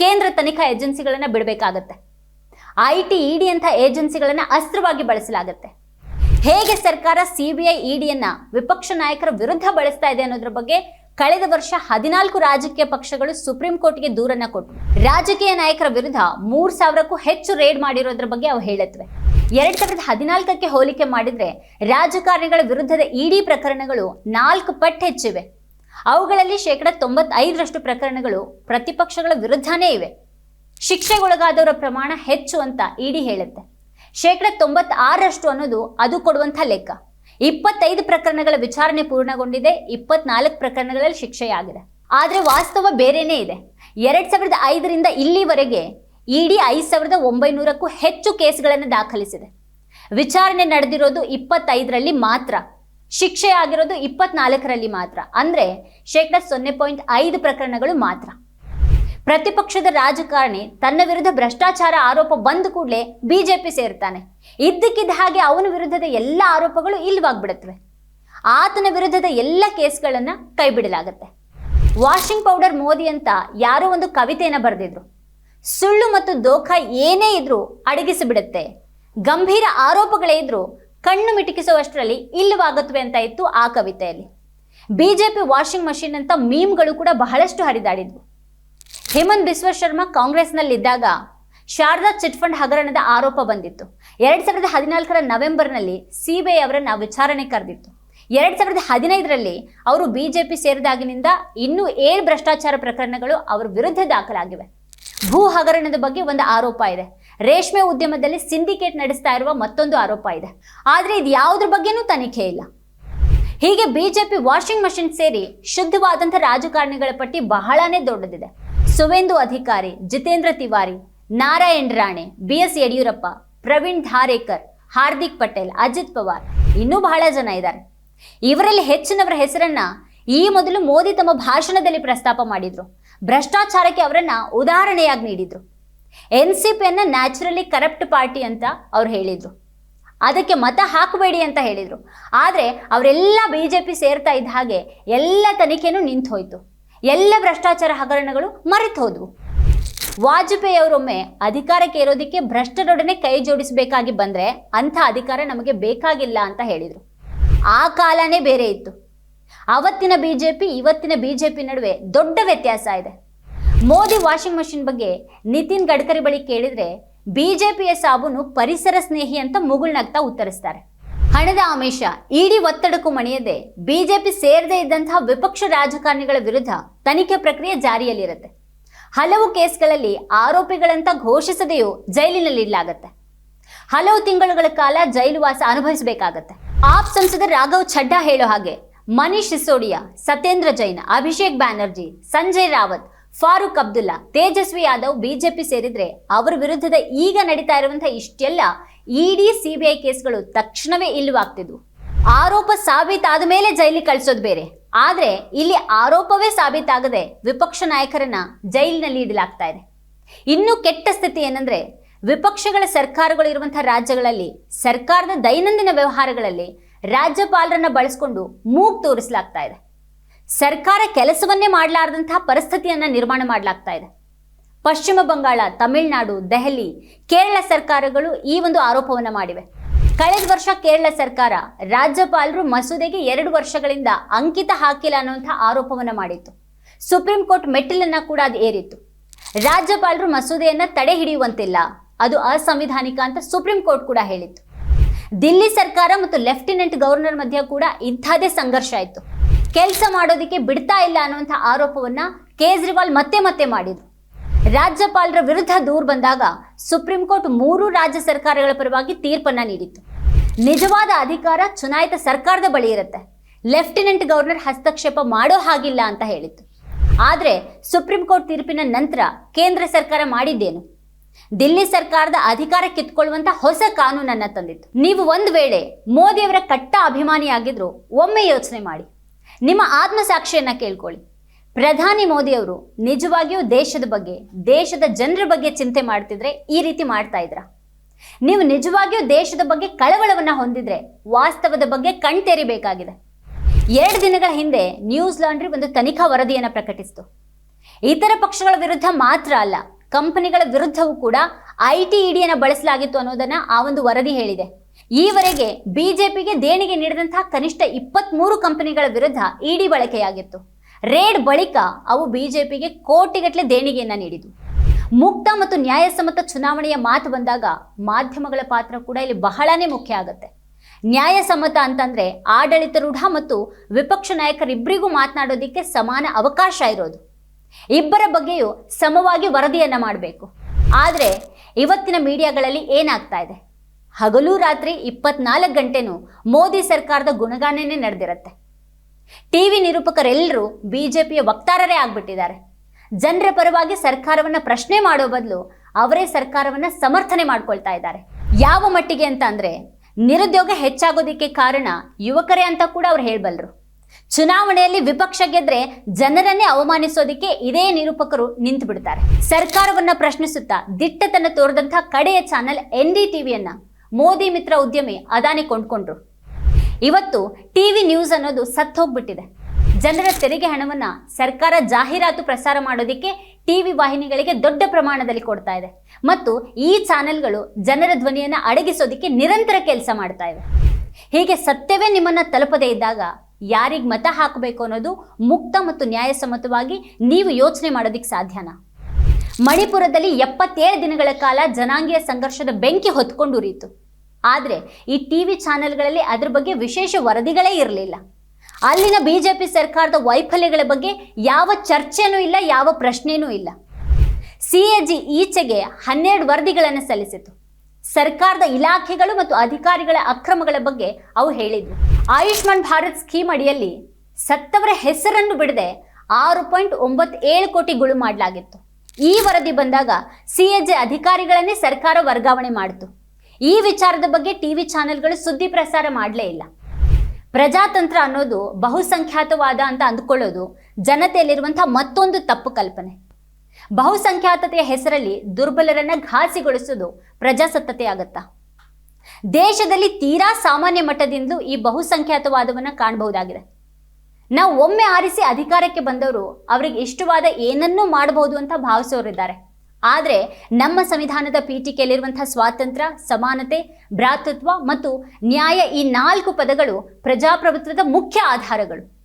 ಕೇಂದ್ರ ತನಿಖಾ ಏಜೆನ್ಸಿಗಳನ್ನ ಬಿಡಬೇಕಾಗತ್ತೆ. ಐ ಟಿ ಇಡಿ ಅಂತ ಏಜೆನ್ಸಿಗಳನ್ನ ಅಸ್ತ್ರವಾಗಿ ಬಳಸಲಾಗುತ್ತೆ. ಹೇಗೆ ಸರ್ಕಾರ ಸಿಬಿಐ ಇಡಿಯನ್ನ ವಿಪಕ್ಷ ನಾಯಕರ ವಿರುದ್ಧ ಬಳಸ್ತಾ ಇದೆ ಅನ್ನೋದ್ರ ಬಗ್ಗೆ ಕಳೆದ ವರ್ಷ ಹದಿನಾಲ್ಕು ರಾಜಕೀಯ ಪಕ್ಷಗಳು ಸುಪ್ರೀಂ ಕೋರ್ಟ್ಗೆ ದೂರನ್ನ ಕೊಟ್ಟು ರಾಜಕೀಯ ನಾಯಕರ ವಿರುದ್ಧ ಮೂರ್ ಸಾವಿರಕ್ಕೂ ಹೆಚ್ಚು ರೇಡ್ ಮಾಡಿರೋದ್ರ ಬಗ್ಗೆ ಅವು ಹೇಳತ್ವೆ. ಎರಡ್ ಸಾವಿರದ ಹದಿನಾಲ್ಕಕ್ಕೆ ಹೋಲಿಕೆ ಮಾಡಿದ್ರೆ ರಾಜಕಾರಣಿಗಳ ವಿರುದ್ಧದ ಇಡಿ ಪ್ರಕರಣಗಳು ನಾಲ್ಕು ಪಟ್ಟು ಹೆಚ್ಚಿವೆ. ಅವುಗಳಲ್ಲಿ ಶೇಕಡ ತೊಂಬತ್ತೈದರಷ್ಟು ಪ್ರಕರಣಗಳು ಪ್ರತಿಪಕ್ಷಗಳ ವಿರುದ್ಧನೇ ಇವೆ. ಶಿಕ್ಷೆಗೊಳಗಾದವರ ಪ್ರಮಾಣ ಹೆಚ್ಚು ಅಂತ ಇಡಿ ಹೇಳುತ್ತೆ. ಶೇಕಡ ತೊಂಬತ್ತಾರರಷ್ಟು ಅನ್ನೋದು ಅದು ಕೊಡುವಂಥ ಲೆಕ್ಕ. ಇಪ್ಪತ್ತೈದು ಪ್ರಕರಣಗಳ ವಿಚಾರಣೆ ಪೂರ್ಣಗೊಂಡಿದೆ, ಇಪ್ಪತ್ನಾಲ್ಕು ಪ್ರಕರಣಗಳಲ್ಲಿ ಶಿಕ್ಷೆಯಾಗಿದೆ. ಆದರೆ ವಾಸ್ತವ ಬೇರೆಯೇ ಇದೆ. ಎರಡ್ ಸಾವಿರದ ಐದರಿಂದ ಇಲ್ಲಿವರೆಗೆ ಇಡಿ ಐದು ಸಾವಿರದ ಒಂಬೈನೂರಕ್ಕೂ ಹೆಚ್ಚು ಕೇಸ್ಗಳನ್ನು ದಾಖಲಿಸಿದೆ. ವಿಚಾರಣೆ ನಡೆದಿರೋದು ಇಪ್ಪತ್ತೈದರಲ್ಲಿ ಮಾತ್ರ. ಶಿಕ್ಷೆ ಆಗಿರೋದು ಇಪ್ಪತ್ನಾಲ್ಕರಲ್ಲಿ ಮಾತ್ರ. ಅಂದ್ರೆ ಶೇಕಡ ಸೊನ್ನೆ ಪಾಯಿಂಟ್ ಐದು ಪ್ರಕರಣಗಳು ಮಾತ್ರ. ಪ್ರತಿಪಕ್ಷದ ರಾಜಕಾರಣಿ ತನ್ನ ವಿರುದ್ಧ ಭ್ರಷ್ಟಾಚಾರ ಆರೋಪ ಬಂದ ಕೂಡಲೇ ಬಿಜೆಪಿ ಸೇರ್ತಾನೆ. ಇದ್ದಕ್ಕಿದ್ದ ಹಾಗೆ ಅವನ ವಿರುದ್ಧದ ಎಲ್ಲ ಆರೋಪಗಳು ಇಲ್ವಾಗ್ಬಿಡುತ್ತವೆ ಆತನ ವಿರುದ್ಧದ ಎಲ್ಲ ಕೇಸ್ಗಳನ್ನು ಕೈಬಿಡಲಾಗತ್ತೆ. ವಾಷಿಂಗ್ ಪೌಡರ್ ಮೋದಿ ಅಂತ ಯಾರೋ ಒಂದು ಕವಿತೆಯನ್ನು ಬರೆದಿದ್ರು. ಸುಳ್ಳು ಮತ್ತು ದೋಖ ಏನೇ ಇದ್ರೂ ಅಡಗಿಸಿಬಿಡುತ್ತೆ. ಗಂಭೀರ ಆರೋಪಗಳೇ ಇದ್ರೂ ಕಣ್ಣು ಮಿಟುಕಿಸುವಷ್ಟರಲ್ಲಿ ಇಲ್ಲವಾಗುತ್ತವೆ ಅಂತ ಇತ್ತು ಆ ಕವಿತೆಯಲ್ಲಿ. ಬಿಜೆಪಿ ವಾಷಿಂಗ್ ಮಷಿನ್ ಅಂತ ಮೀಮ್ಗಳು ಕೂಡ ಬಹಳಷ್ಟು ಹರಿದಾಡಿದ್ವು. ಹೇಮಂತ್ ಬಿಸ್ವ ಶರ್ಮಾ ಕಾಂಗ್ರೆಸ್ನಲ್ಲಿದ್ದಾಗ ಶಾರದಾ ಚಿಟ್ ಫಂಡ್ ಹಗರಣದ ಆರೋಪ ಬಂದಿತ್ತು. ಎರಡ್ ಸಾವಿರದ ಹದಿನಾಲ್ಕರ ನವೆಂಬರ್ನಲ್ಲಿ ಸಿಬಿಐ ಅವರನ್ನ ವಿಚಾರಣೆ ಕರೆದಿತ್ತು. ಎರಡ್ ಸಾವಿರದ ಹದಿನೈದರಲ್ಲಿ ಅವರು ಬಿಜೆಪಿ ಸೇರಿದಾಗಿನಿಂದ ಇನ್ನೂ ಏಳು ಭ್ರಷ್ಟಾಚಾರ ಪ್ರಕರಣಗಳು ಅವರ ವಿರುದ್ಧ ದಾಖಲಾಗಿವೆ. ಭೂ ಹಗರಣದ ಬಗ್ಗೆ ಒಂದು ಆರೋಪ ಇದೆ. ರೇಷ್ಮೆ ಉದ್ಯಮದಲ್ಲಿ ಸಿಂಡಿಕೇಟ್ ನಡೆಸ್ತಾ ಇರುವ ಮತ್ತೊಂದು ಆರೋಪ ಇದೆ. ಆದರೆ ಇದು ಯಾವುದ್ರ ಬಗ್ಗೆನೂ ತನಿಖೆ ಇಲ್ಲ. ಹೀಗೆ ಬಿಜೆಪಿ ವಾಷಿಂಗ್ ಮಷಿನ್ ಸೇರಿ ಶುದ್ಧವಾದಂಥ ರಾಜಕಾರಣಿಗಳ ಪಟ್ಟಿ ಬಹಳನೇ ದೊಡ್ಡದಿದೆ. ಸುವೇಂದು ಅಧಿಕಾರಿ ಜಿತೇಂದ್ರ ತಿವಾರಿ, ನಾರಾಯಣ್ ರಾಣೆ ಬಿ ಎಸ್ ಯಡಿಯೂರಪ್ಪ, ಪ್ರವೀಣ್ ಧಾರೇಕರ್, ಹಾರ್ದಿಕ್ ಪಟೇಲ್, ಅಜಿತ್ ಪವಾರ್ ಇನ್ನೂ ಬಹಳ ಜನ ಇದ್ದಾರೆ. ಇವರಲ್ಲಿ ಹೆಚ್ಚಿನವರ ಹೆಸರನ್ನ ಈ ಮೊದಲು ಮೋದಿ ತಮ್ಮ ಭಾಷಣದಲ್ಲಿ ಪ್ರಸ್ತಾಪ ಮಾಡಿದ್ರು. ಭ್ರಷ್ಟಾಚಾರಕ್ಕೆ ಅವರನ್ನ ಉದಾಹರಣೆಯಾಗಿ ನೀಡಿದ್ರು. ಎನ್ ಸಿ ಪಿಯನ್ನ ನ್ಯಾಚುರಲಿ ಕರಪ್ಟ್ ಪಾರ್ಟಿ ಅಂತ ಅವ್ರು ಹೇಳಿದರು. ಅದಕ್ಕೆ ಮತ ಹಾಕಬೇಡಿ ಅಂತ ಹೇಳಿದರು. ಆದರೆ ಅವರೆಲ್ಲ ಬಿ ಜೆ ಪಿ ಸೇರ್ತಾ ಇದ್ದ ಹಾಗೆ ಎಲ್ಲ ತನಿಖೆನೂ ನಿಂತು ಹೋಯಿತು. ಎಲ್ಲ ಭ್ರಷ್ಟಾಚಾರ ಹಗರಣಗಳು ಮರೆತು ಹೋದ್ವು. ವಾಜಪೇಯಿ ಅವರೊಮ್ಮೆ ಅಧಿಕಾರಕ್ಕೆ ಇರೋದಕ್ಕೆ ಭ್ರಷ್ಟರೊಡನೆ ಕೈ ಜೋಡಿಸಬೇಕಾಗಿ ಬಂದ್ರೆ ಅಂಥ ಅಧಿಕಾರ ನಮಗೆ ಬೇಕಾಗಿಲ್ಲ ಅಂತ ಹೇಳಿದರು. ಆ ಕಾಲನೇ ಬೇರೆ ಇತ್ತು. ಅವತ್ತಿನ ಬಿಜೆಪಿ, ಇವತ್ತಿನ ಬಿಜೆಪಿ ನಡುವೆ ದೊಡ್ಡ ವ್ಯತ್ಯಾಸ ಇದೆ. ಮೋದಿ ವಾಷಿಂಗ್ ಮಷಿನ್ ಬಗ್ಗೆ ನಿತಿನ್ ಗಡ್ಕರಿ ಬಳಿ ಕೇಳಿದ್ರೆ ಬಿಜೆಪಿಯ ಸಾಬೂನು ಪರಿಸರ ಸ್ನೇಹಿ ಅಂತ ಮುಗುಳ್ನಗ್ತಾ ಉತ್ತರಿಸ್ತಾರೆ. ಹಣದ ಆಮಿಷ, ಇಡೀ ಒತ್ತಡಕ್ಕೂ ಮಣಿಯದೆ ಬಿಜೆಪಿ ಸೇರದೇ ಇದ್ದಂತಹ ವಿಪಕ್ಷ ರಾಜಕಾರಣಿಗಳ ವಿರುದ್ಧ ತನಿಖೆ ಪ್ರಕ್ರಿಯೆ ಜಾರಿಯಲ್ಲಿರುತ್ತೆ. ಹಲವು ಕೇಸ್ಗಳಲ್ಲಿ ಆರೋಪಿಗಳಂತ ಘೋಷಿಸದೆಯೂ ಜೈಲಿನಲ್ಲಿಡಲಾಗತ್ತೆ ಹಲವು ತಿಂಗಳುಗಳ ಕಾಲ ಜೈಲುವಾಸ ಅನುಭವಿಸಬೇಕಾಗತ್ತೆ. ಆಪ್ ಸಂಸದ ರಾಘವ್ ಛಡ್ಡಾ ಹೇಳೋ ಹಾಗೆ ಮನೀಶ್ ಸಿಸೋಡಿಯಾ, ಸತ್ಯೇಂದ್ರ ಜೈನ್, ಅಭಿಷೇಕ್ ಬ್ಯಾನರ್ಜಿ, ಸಂಜಯ್ ರಾವತ್, ಫಾರೂಕ್ ಅಬ್ದುಲ್ಲಾ, ತೇಜಸ್ವಿ ಯಾದವ್ ಬಿಜೆಪಿ ಸೇರಿದ್ರೆ ಅವರ ವಿರುದ್ಧದ ಈಗ ನಡೀತಾ ಇರುವಂತಹ ಇಷ್ಟೆಲ್ಲ ಇಡಿ ಸಿಬಿಐ ಕೇಸ್ಗಳು ತಕ್ಷಣವೇ ಇಲ್ಲವಾಗ್ತಿದ್ವು. ಆರೋಪ ಸಾಬೀತಾದ ಮೇಲೆ ಜೈಲಿಗೆ ಕಳಿಸೋದು ಬೇರೆ. ಆದ್ರೆ ಇಲ್ಲಿ ಆರೋಪವೇ ಸಾಬೀತಾಗದೆ ವಿಪಕ್ಷ ನಾಯಕರನ್ನ ಜೈಲಿನಲ್ಲಿ ಇಡಲಾಗ್ತಾ ಇದೆ. ಇನ್ನು ಕೆಟ್ಟ ಸ್ಥಿತಿ ಏನಂದ್ರೆ ವಿಪಕ್ಷಗಳ ಸರ್ಕಾರಗಳು ಇರುವಂತಹ ರಾಜ್ಯಗಳಲ್ಲಿ ಸರ್ಕಾರದ ದೈನಂದಿನ ವ್ಯವಹಾರಗಳಲ್ಲಿ ರಾಜ್ಯಪಾಲರನ್ನ ಬಳಸ್ಕೊಂಡು ಮೂಗ್ ತೋರಿಸಲಾಗ್ತಾ ಇದೆ. ಸರ್ಕಾರ ಕೆಲಸವನ್ನೇ ಮಾಡಲಾರದಂತಹ ಪರಿಸ್ಥಿತಿಯನ್ನ ನಿರ್ಮಾಣ ಮಾಡಲಾಗ್ತಾ ಇದೆ. ಪಶ್ಚಿಮ ಬಂಗಾಳ, ತಮಿಳುನಾಡು, ದೆಹಲಿ, ಕೇರಳ ಸರ್ಕಾರಗಳು ಈ ಒಂದು ಆರೋಪವನ್ನ ಮಾಡಿವೆ. ಕಳೆದ ವರ್ಷ ಕೇರಳ ಸರ್ಕಾರ ರಾಜ್ಯಪಾಲರು ಮಸೂದೆಗೆ ಎರಡು ವರ್ಷಗಳಿಂದ ಅಂಕಿತ ಹಾಕಿಲ್ಲ ಅನ್ನುವಂಥ ಆರೋಪವನ್ನ ಮಾಡಿತ್ತು. ಸುಪ್ರೀಂ ಕೋರ್ಟ್ ಮೆಟ್ಟಿಲನ್ನ ಕೂಡ ಅದು ಏರಿತ್ತು. ರಾಜ್ಯಪಾಲರು ಮಸೂದೆಯನ್ನ ತಡೆ ಹಿಡಿಯುವಂತಿಲ್ಲ. ಅದು ಅಸಂವಿಧಾನಿಕ ಅಂತ ಸುಪ್ರೀಂ ಕೋರ್ಟ್ ಕೂಡ ಹೇಳಿತ್ತು. ದಿಲ್ಲಿ ಸರ್ಕಾರ ಮತ್ತು ಲೆಫ್ಟಿನೆಂಟ್ ಗವರ್ನರ್ ಮಧ್ಯ ಕೂಡ ಇಂಥದೇ ಸಂಘರ್ಷ ಆಯಿತು. ಕೆಲಸ ಮಾಡೋದಕ್ಕೆ ಬಿಡ್ತಾ ಇಲ್ಲ ಅನ್ನುವಂಥ ಆರೋಪವನ್ನು ಕೇಜ್ರಿವಾಲ್ ಮತ್ತೆ ಮತ್ತೆ ಮಾಡಿದ್ರು. ರಾಜ್ಯಪಾಲರ ವಿರುದ್ಧ ದೂರು ಬಂದಾಗ ಸುಪ್ರೀಂ ಕೋರ್ಟ್ ಮೂರು ರಾಜ್ಯ ಸರ್ಕಾರಗಳ ಪರವಾಗಿ ತೀರ್ಪನ್ನ ನೀಡಿತ್ತು. ನಿಜವಾದ ಅಧಿಕಾರ ಚುನಾಯಿತ ಸರ್ಕಾರದ ಬಳಿ ಇರುತ್ತೆ. ಲೆಫ್ಟಿನೆಂಟ್ ಗವರ್ನರ್ ಹಸ್ತಕ್ಷೇಪ ಮಾಡೋ ಹಾಗಿಲ್ಲ ಅಂತ ಹೇಳಿತ್ತು. ಆದರೆ ಸುಪ್ರೀಂ ಕೋರ್ಟ್ ತೀರ್ಪಿನ ನಂತರ ಕೇಂದ್ರ ಸರ್ಕಾರ ಮಾಡಿದ್ದೇನು? ದಿಲ್ಲಿ ಸರ್ಕಾರದ ಅಧಿಕಾರ ಕಿತ್ಕೊಳ್ಳುವಂತ ಹೊಸ ಕಾನೂನನ್ನ ತಂದಿತ್ತು. ನೀವು ಒಂದು ವೇಳೆ ಮೋದಿಯವರ ಕಟ್ಟ ಅಭಿಮಾನಿಯಾಗಿದ್ರು ಒಮ್ಮೆ ಯೋಚನೆ ಮಾಡಿ. ನಿಮ್ಮ ಆತ್ಮಸಾಕ್ಷಿಯನ್ನ ಕೇಳ್ಕೊಳ್ಳಿ. ಪ್ರಧಾನಿ ಮೋದಿಯವರು ನಿಜವಾಗಿಯೂ ದೇಶದ ಬಗ್ಗೆ, ದೇಶದ ಜನರ ಬಗ್ಗೆ ಚಿಂತೆ ಮಾಡ್ತಿದ್ರೆ ಈ ರೀತಿ ಮಾಡ್ತಾ ಇದ್ರ? ನೀವು ನಿಜವಾಗಿಯೂ ದೇಶದ ಬಗ್ಗೆ ಕಳವಳವನ್ನ ಹೊಂದಿದ್ರೆ ವಾಸ್ತವದ ಬಗ್ಗೆ ಕಣ್ತೆರಿಬೇಕಾಗಿದೆ. ಎರಡು ದಿನಗಳ ಹಿಂದೆ ನ್ಯೂಸ್ ಲಾಂಡ್ರಿ ಒಂದು ತನಿಖಾ ವರದಿಯನ್ನು ಪ್ರಕಟಿಸಿತು. ಇತರ ಪಕ್ಷಗಳ ವಿರುದ್ಧ ಮಾತ್ರ ಅಲ್ಲ ಕಂಪನಿಗಳ ವಿರುದ್ಧವೂ ಕೂಡ ಐ ಟಿ ಇಡಿಯನ್ನು ಬಳಸಲಾಗಿತ್ತು ಅನ್ನೋದನ್ನ ಆ ಒಂದು ವರದಿ ಹೇಳಿದೆ. ಈವರೆಗೆ ಬಿಜೆಪಿಗೆ ದೇಣಿಗೆ ನೀಡಿದಂತಹ ಕನಿಷ್ಠ ಇಪ್ಪತ್ಮೂರು ಕಂಪನಿಗಳ ವಿರುದ್ಧ ಇಡಿ ಬಳಕೆಯಾಗಿತ್ತು. ರೇಡ್ ಬಳಿಕ ಅವು ಬಿಜೆಪಿಗೆ ಕೋಟಿಗಟ್ಟಲೆ ದೇಣಿಗೆಯನ್ನ ನೀಡಿತು ಮುಕ್ತ ಮತ್ತು ನ್ಯಾಯಸಮ್ಮತ ಚುನಾವಣೆಯ ಮಾತು ಬಂದಾಗ ಮಾಧ್ಯಮಗಳ ಪಾತ್ರ ಕೂಡ ಇಲ್ಲಿ ಬಹಳನೇ ಮುಖ್ಯ ಆಗುತ್ತೆ. ನ್ಯಾಯಸಮ್ಮತ ಅಂತಂದ್ರೆ ಆಡಳಿತಾರೂಢ ಮತ್ತು ವಿಪಕ್ಷ ನಾಯಕರಿಬ್ಬರಿಗೂ ಮಾತನಾಡೋದಿಕ್ಕೆ ಸಮಾನ ಅವಕಾಶ ಇರೋದು. ಇಬ್ಬರ ಬಗ್ಗೆಯೂ ಸಮವಾಗಿ ವರದಿಯನ್ನ ಮಾಡಬೇಕು. ಆದರೆ ಇವತ್ತಿನ ಮೀಡಿಯಾಗಳಲ್ಲಿ ಏನಾಗ್ತಾ ಇದೆ? ಹಗಲು ರಾತ್ರಿ ಇಪ್ಪತ್ನಾಲ್ಕು ಗಂಟೆನೂ ಮೋದಿ ಸರ್ಕಾರದ ಗುಣಗಾನನೇ ನಡೆದಿರುತ್ತೆ. ಟಿವಿ ನಿರೂಪಕರೆಲ್ಲರೂ ಬಿ ಜೆ ಪಿಯ ವಕ್ತಾರರೇ ಆಗ್ಬಿಟ್ಟಿದ್ದಾರೆ. ಜನರ ಪರವಾಗಿ ಸರ್ಕಾರವನ್ನ ಪ್ರಶ್ನೆ ಮಾಡೋ ಬದಲು ಅವರೇ ಸರ್ಕಾರವನ್ನ ಸಮರ್ಥನೆ ಮಾಡ್ಕೊಳ್ತಾ ಇದ್ದಾರೆ. ಯಾವ ಮಟ್ಟಿಗೆ ಅಂತ ಅಂದ್ರೆ ನಿರುದ್ಯೋಗ ಹೆಚ್ಚಾಗೋದಿಕ್ಕೆ ಕಾರಣ ಯುವಕರೇ ಅಂತ ಕೂಡ ಅವ್ರು ಹೇಳ್ಬಲ್ರು. ಚುನಾವಣೆಯಲ್ಲಿ ವಿಪಕ್ಷ ಗೆದ್ರೆ ಜನರನ್ನೇ ಅವಮಾನಿಸೋದಿಕ್ಕೆ ಇದೇ ನಿರೂಪಕರು ನಿಂತು ಬಿಡ್ತಾರೆ ಸರ್ಕಾರವನ್ನ ಪ್ರಶ್ನಿಸುತ್ತಾ ದಿಟ್ಟತನ ತೋರಿದಂತಹ ಕಡೆಯ ಚಾನೆಲ್ ಎನ್ ಡಿ ಟಿವಿಯನ್ನ ಮೋದಿ ಮಿತ್ರ ಉದ್ಯಮಿ ಅದಾನಿ ಕೊಂಡ್ಕೊಂಡ್ರು. ಇವತ್ತು ಟಿವಿ ನ್ಯೂಸ್ ಅನ್ನೋದು ಸತ್ತೋಗ್ಬಿಟ್ಟಿದೆ. ಜನರ ತೆರಿಗೆ ಹಣವನ್ನ ಸರ್ಕಾರ ಜಾಹೀರಾತು ಪ್ರಸಾರ ಮಾಡೋದಿಕ್ಕೆ ಟಿವಿ ವಾಹಿನಿಗಳಿಗೆ ದೊಡ್ಡ ಪ್ರಮಾಣದಲ್ಲಿ ಕೊಡ್ತಾ ಇದೆ. ಮತ್ತು ಈ ಚಾನೆಲ್ಗಳು ಜನರ ಧ್ವನಿಯನ್ನ ಅಡಗಿಸೋದಿಕ್ಕೆ ನಿರಂತರ ಕೆಲಸ ಮಾಡ್ತಾ ಇವೆ. ಹೀಗೆ ಸತ್ಯವೇ ನಿಮ್ಮನ್ನ ತಲುಪದೇ ಇದ್ದಾಗ ಯಾರಿಗೆ ಮತ ಹಾಕಬೇಕು ಅನ್ನೋದು ಮುಕ್ತ ಮತ್ತು ನ್ಯಾಯಸಮ್ಮತವಾಗಿ ನೀವು ಯೋಚನೆ ಮಾಡೋದಕ್ಕೆ ಸಾಧ್ಯನಾ? ಮಣಿಪುರದಲ್ಲಿ ಎಪ್ಪತ್ತೇಳು ದಿನಗಳ ಕಾಲ ಜನಾಂಗೀಯ ಸಂಘರ್ಷದ ಬೆಂಕಿ ಹೊತ್ಕೊಂಡು ಉರಿಯಿತು. ಆದರೆ ಈ ಟಿ ವಿ ಚಾನೆಲ್ಗಳಲ್ಲಿ ಅದ್ರ ಬಗ್ಗೆ ವಿಶೇಷ ವರದಿಗಳೇ ಇರಲಿಲ್ಲ. ಅಲ್ಲಿನ ಬಿಜೆಪಿ ಸರ್ಕಾರದ ವೈಫಲ್ಯಗಳ ಬಗ್ಗೆ ಯಾವ ಚರ್ಚೆನೂ ಇಲ್ಲ, ಯಾವ ಪ್ರಶ್ನೆನೂ ಇಲ್ಲ. ಸಿ ಎ ಜಿ ಈಚೆಗೆ ಹನ್ನೆರಡು ವರದಿಗಳನ್ನು ಸಲ್ಲಿಸಿತು. ಸರ್ಕಾರದ ಇಲಾಖೆಗಳು ಮತ್ತು ಅಧಿಕಾರಿಗಳ ಅಕ್ರಮಗಳ ಬಗ್ಗೆ ಅವು ಹೇಳಿದ್ವು. ಆಯುಷ್ಮಾನ್ ಭಾರತ್ ಸ್ಕೀಮ್ ಅಡಿಯಲ್ಲಿ ಸತ್ತವರ ಹೆಸರನ್ನು ಬಿಡದೆ ಆರು ಪಾಯಿಂಟ್ ಒಂಬತ್ತು ಏಳು ಕೋಟಿ ಗುಳು ಮಾಡಲಾಗಿತ್ತು. ಈ ವರದಿ ಬಂದಾಗ ಸಿ ಸಿಎಜೆ ಅಧಿಕಾರಿಗಳನ್ನೇ ಸರ್ಕಾರ ವರ್ಗಾವಣೆ ಮಾಡಿತು. ಈ ವಿಚಾರದ ಬಗ್ಗೆ ಟಿವಿ ಚಾನೆಲ್ಗಳು ಸುದ್ದಿ ಪ್ರಸಾರ ಮಾಡಲೇ ಇಲ್ಲ. ಪ್ರಜಾತಂತ್ರ ಅನ್ನೋದು ಬಹುಸಂಖ್ಯಾತವಾದ ಅಂತ ಅಂದ್ಕೊಳ್ಳೋದು ಜನತೆಯಲ್ಲಿರುವಂತಹ ಮತ್ತೊಂದು ತಪ್ಪು ಕಲ್ಪನೆ. ಬಹುಸಂಖ್ಯಾತತೆಯ ಹೆಸರಲ್ಲಿ ದುರ್ಬಲರನ್ನ ಘಾಸಿಗೊಳಿಸೋದು ಪ್ರಜಾಸತ್ತತೆ ಆಗತ್ತಾ ದೇಶದಲ್ಲಿ ತೀರಾ ಸಾಮಾನ್ಯ ಮಟ್ಟದಿಂದಲೂ ಈ ಬಹುಸಂಖ್ಯಾತವಾದವನ್ನ ಕಾಣಬಹುದಾಗಿದೆ. ನಾವು ಒಮ್ಮೆ ಆರಿಸಿ ಅಧಿಕಾರಕ್ಕೆ ಬಂದವರು ಅವರಿಗೆ ಇಷ್ಟವಾದ ಏನನ್ನೂ ಮಾಡಬಹುದು ಅಂತ ಭಾವಿಸೋರಿದ್ದಾರೆ. ಆದರೆ ನಮ್ಮ ಸಂವಿಧಾನದ ಪೀಠಿಕೆಯಲ್ಲಿರುವಂತಹ ಸ್ವಾತಂತ್ರ್ಯ, ಸಮಾನತೆ, ಭ್ರಾತೃತ್ವ ಮತ್ತು ನ್ಯಾಯ ಈ ನಾಲ್ಕು ಪದಗಳು ಪ್ರಜಾಪ್ರಭುತ್ವದ ಮುಖ್ಯ ಆಧಾರಗಳು.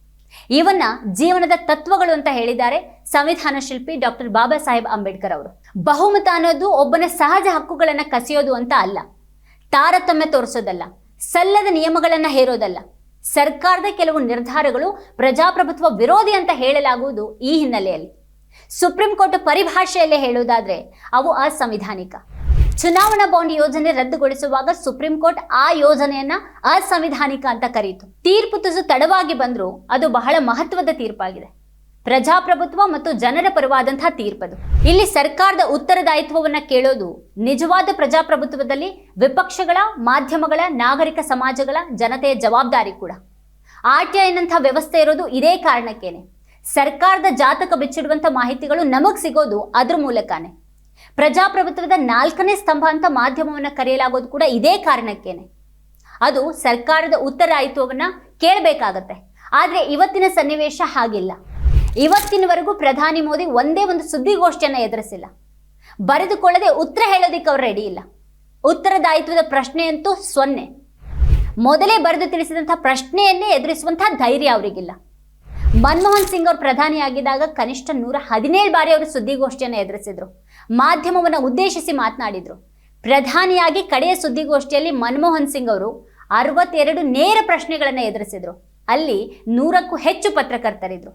ಇವನ್ನ ಜೀವನದ ತತ್ವಗಳು ಅಂತ ಹೇಳಿದ್ದಾರೆ ಸಂವಿಧಾನ ಶಿಲ್ಪಿ ಡಾಕ್ಟರ್ ಬಾಬಾ ಸಾಹೇಬ್ ಅಂಬೇಡ್ಕರ್ ಅವರು. ಬಹುಮತ ಅನ್ನೋದು ಒಬ್ಬನ ಸಹಜ ಹಕ್ಕುಗಳನ್ನ ಕಸಿಯೋದು ಅಂತ ಅಲ್ಲ. ತಾರತಮ್ಯ ತೋರಿಸೋದಲ್ಲ. ಸಲ್ಲದ ನಿಯಮಗಳನ್ನ ಹೇರೋದಲ್ಲ. ಸರ್ಕಾರದ ಕೆಲವು ನಿರ್ಧಾರಗಳು ಪ್ರಜಾಪ್ರಭುತ್ವ ವಿರೋಧಿ ಅಂತ ಹೇಳಲಾಗುವುದು ಈ ಹಿನ್ನೆಲೆಯಲ್ಲಿ. ಸುಪ್ರೀಂ ಕೋರ್ಟ್ ಪರಿಭಾಷೆಯಲ್ಲೇ ಹೇಳುವುದಾದ್ರೆ ಅವು ಅಸಂವಿಧಾನಿಕ. ಚುನಾವಣಾ ಬಾಂಡ್ ಯೋಜನೆ ರದ್ದುಗೊಳಿಸುವಾಗ ಸುಪ್ರೀಂ ಕೋರ್ಟ್ ಆ ಯೋಜನೆಯನ್ನ ಅಸಂವಿಧಾನಿಕ ಅಂತ ಕರೆಯಿತು ತೀರ್ಪು ತುಸು ತಡವಾಗಿ ಬಂದರೂ ಅದು ಬಹಳ ಮಹತ್ವದ ತೀರ್ಪಾಗಿದೆ. ಪ್ರಜಾಪ್ರಭುತ್ವ ಮತ್ತು ಜನರ ಪರವಾದಂತಹ ತೀರ್ಪದು. ಇಲ್ಲಿ ಸರ್ಕಾರದ ಉತ್ತರದಾಯಿತ್ವವನ್ನ ಕೇಳೋದು ನಿಜವಾದ ಪ್ರಜಾಪ್ರಭುತ್ವದಲ್ಲಿ ವಿಪಕ್ಷಗಳ, ಮಾಧ್ಯಮಗಳ, ನಾಗರಿಕ ಸಮಾಜಗಳ ಜನತೆಯ ಜವಾಬ್ದಾರಿ ಕೂಡ. ಆರ್ ಟಿ ವ್ಯವಸ್ಥೆ ಇರೋದು ಇದೇ ಕಾರಣಕ್ಕೇನೆ. ಸರ್ಕಾರದ ಜಾತಕ ಬಿಚ್ಚಿಡುವಂತ ಮಾಹಿತಿಗಳು ನಮಗ್ ಸಿಗೋದು ಅದ್ರ ಮೂಲಕನೇ. ಪ್ರಜಾಪ್ರಭುತ್ವದ ನಾಲ್ಕನೇ ಸ್ತಂಭ ಅಂತ ಮಾಧ್ಯಮವನ್ನ ಕರೆಯಲಾಗೋದು ಕೂಡ ಇದೇ ಕಾರಣಕ್ಕೇನೆ. ಅದು ಸರ್ಕಾರದ ಉತ್ತರದಾಯಿತ್ವವನ್ನ ಕೇಳಬೇಕಾಗತ್ತೆ. ಆದರೆ ಇವತ್ತಿನ ಸನ್ನಿವೇಶ ಹಾಗಿಲ್ಲ. ಇವತ್ತಿನವರೆಗೂ ಪ್ರಧಾನಿ ಮೋದಿ ಒಂದೇ ಒಂದು ಸುದ್ದಿಗೋಷ್ಠಿಯನ್ನು ಎದುರಿಸಿಲ್ಲ. ಬರೆದುಕೊಳ್ಳದೆ ಉತ್ತರ ಹೇಳೋದಿಕ್ಕೆ ಅವರು ರೆಡಿ ಇಲ್ಲ. ಉತ್ತರದಾಯಿತ್ವದ ಪ್ರಶ್ನೆಯಂತೂ ಸೊನ್ನೆ. ಮೊದಲೇ ಬರೆದು ತಿಳಿಸಿದಂಥ ಪ್ರಶ್ನೆಯನ್ನೇ ಎದುರಿಸುವಂತಹ ಧೈರ್ಯ ಅವರಿಗಿಲ್ಲ. ಮನಮೋಹನ್ ಸಿಂಗ್ ಅವರು ಪ್ರಧಾನಿಯಾಗಿದ್ದಾಗ ಕನಿಷ್ಠ ನೂರ ಹದಿನೇಳು ಬಾರಿ ಅವರು ಸುದ್ದಿಗೋಷ್ಠಿಯನ್ನು ಎದುರಿಸಿದ್ರು. ಮಾಧ್ಯಮವನ್ನು ಉದ್ದೇಶಿಸಿ ಮಾತನಾಡಿದರು. ಪ್ರಧಾನಿಯಾಗಿ ಕಡೆಯ ಸುದ್ದಿಗೋಷ್ಠಿಯಲ್ಲಿ ಮನಮೋಹನ್ ಸಿಂಗ್ ಅವರು ಅರವತ್ತೆರಡು ನೇರ ಪ್ರಶ್ನೆಗಳನ್ನು ಎದುರಿಸಿದ್ರು. ಅಲ್ಲಿ ನೂರಕ್ಕೂ ಹೆಚ್ಚು ಪತ್ರಕರ್ತರಿದ್ರು.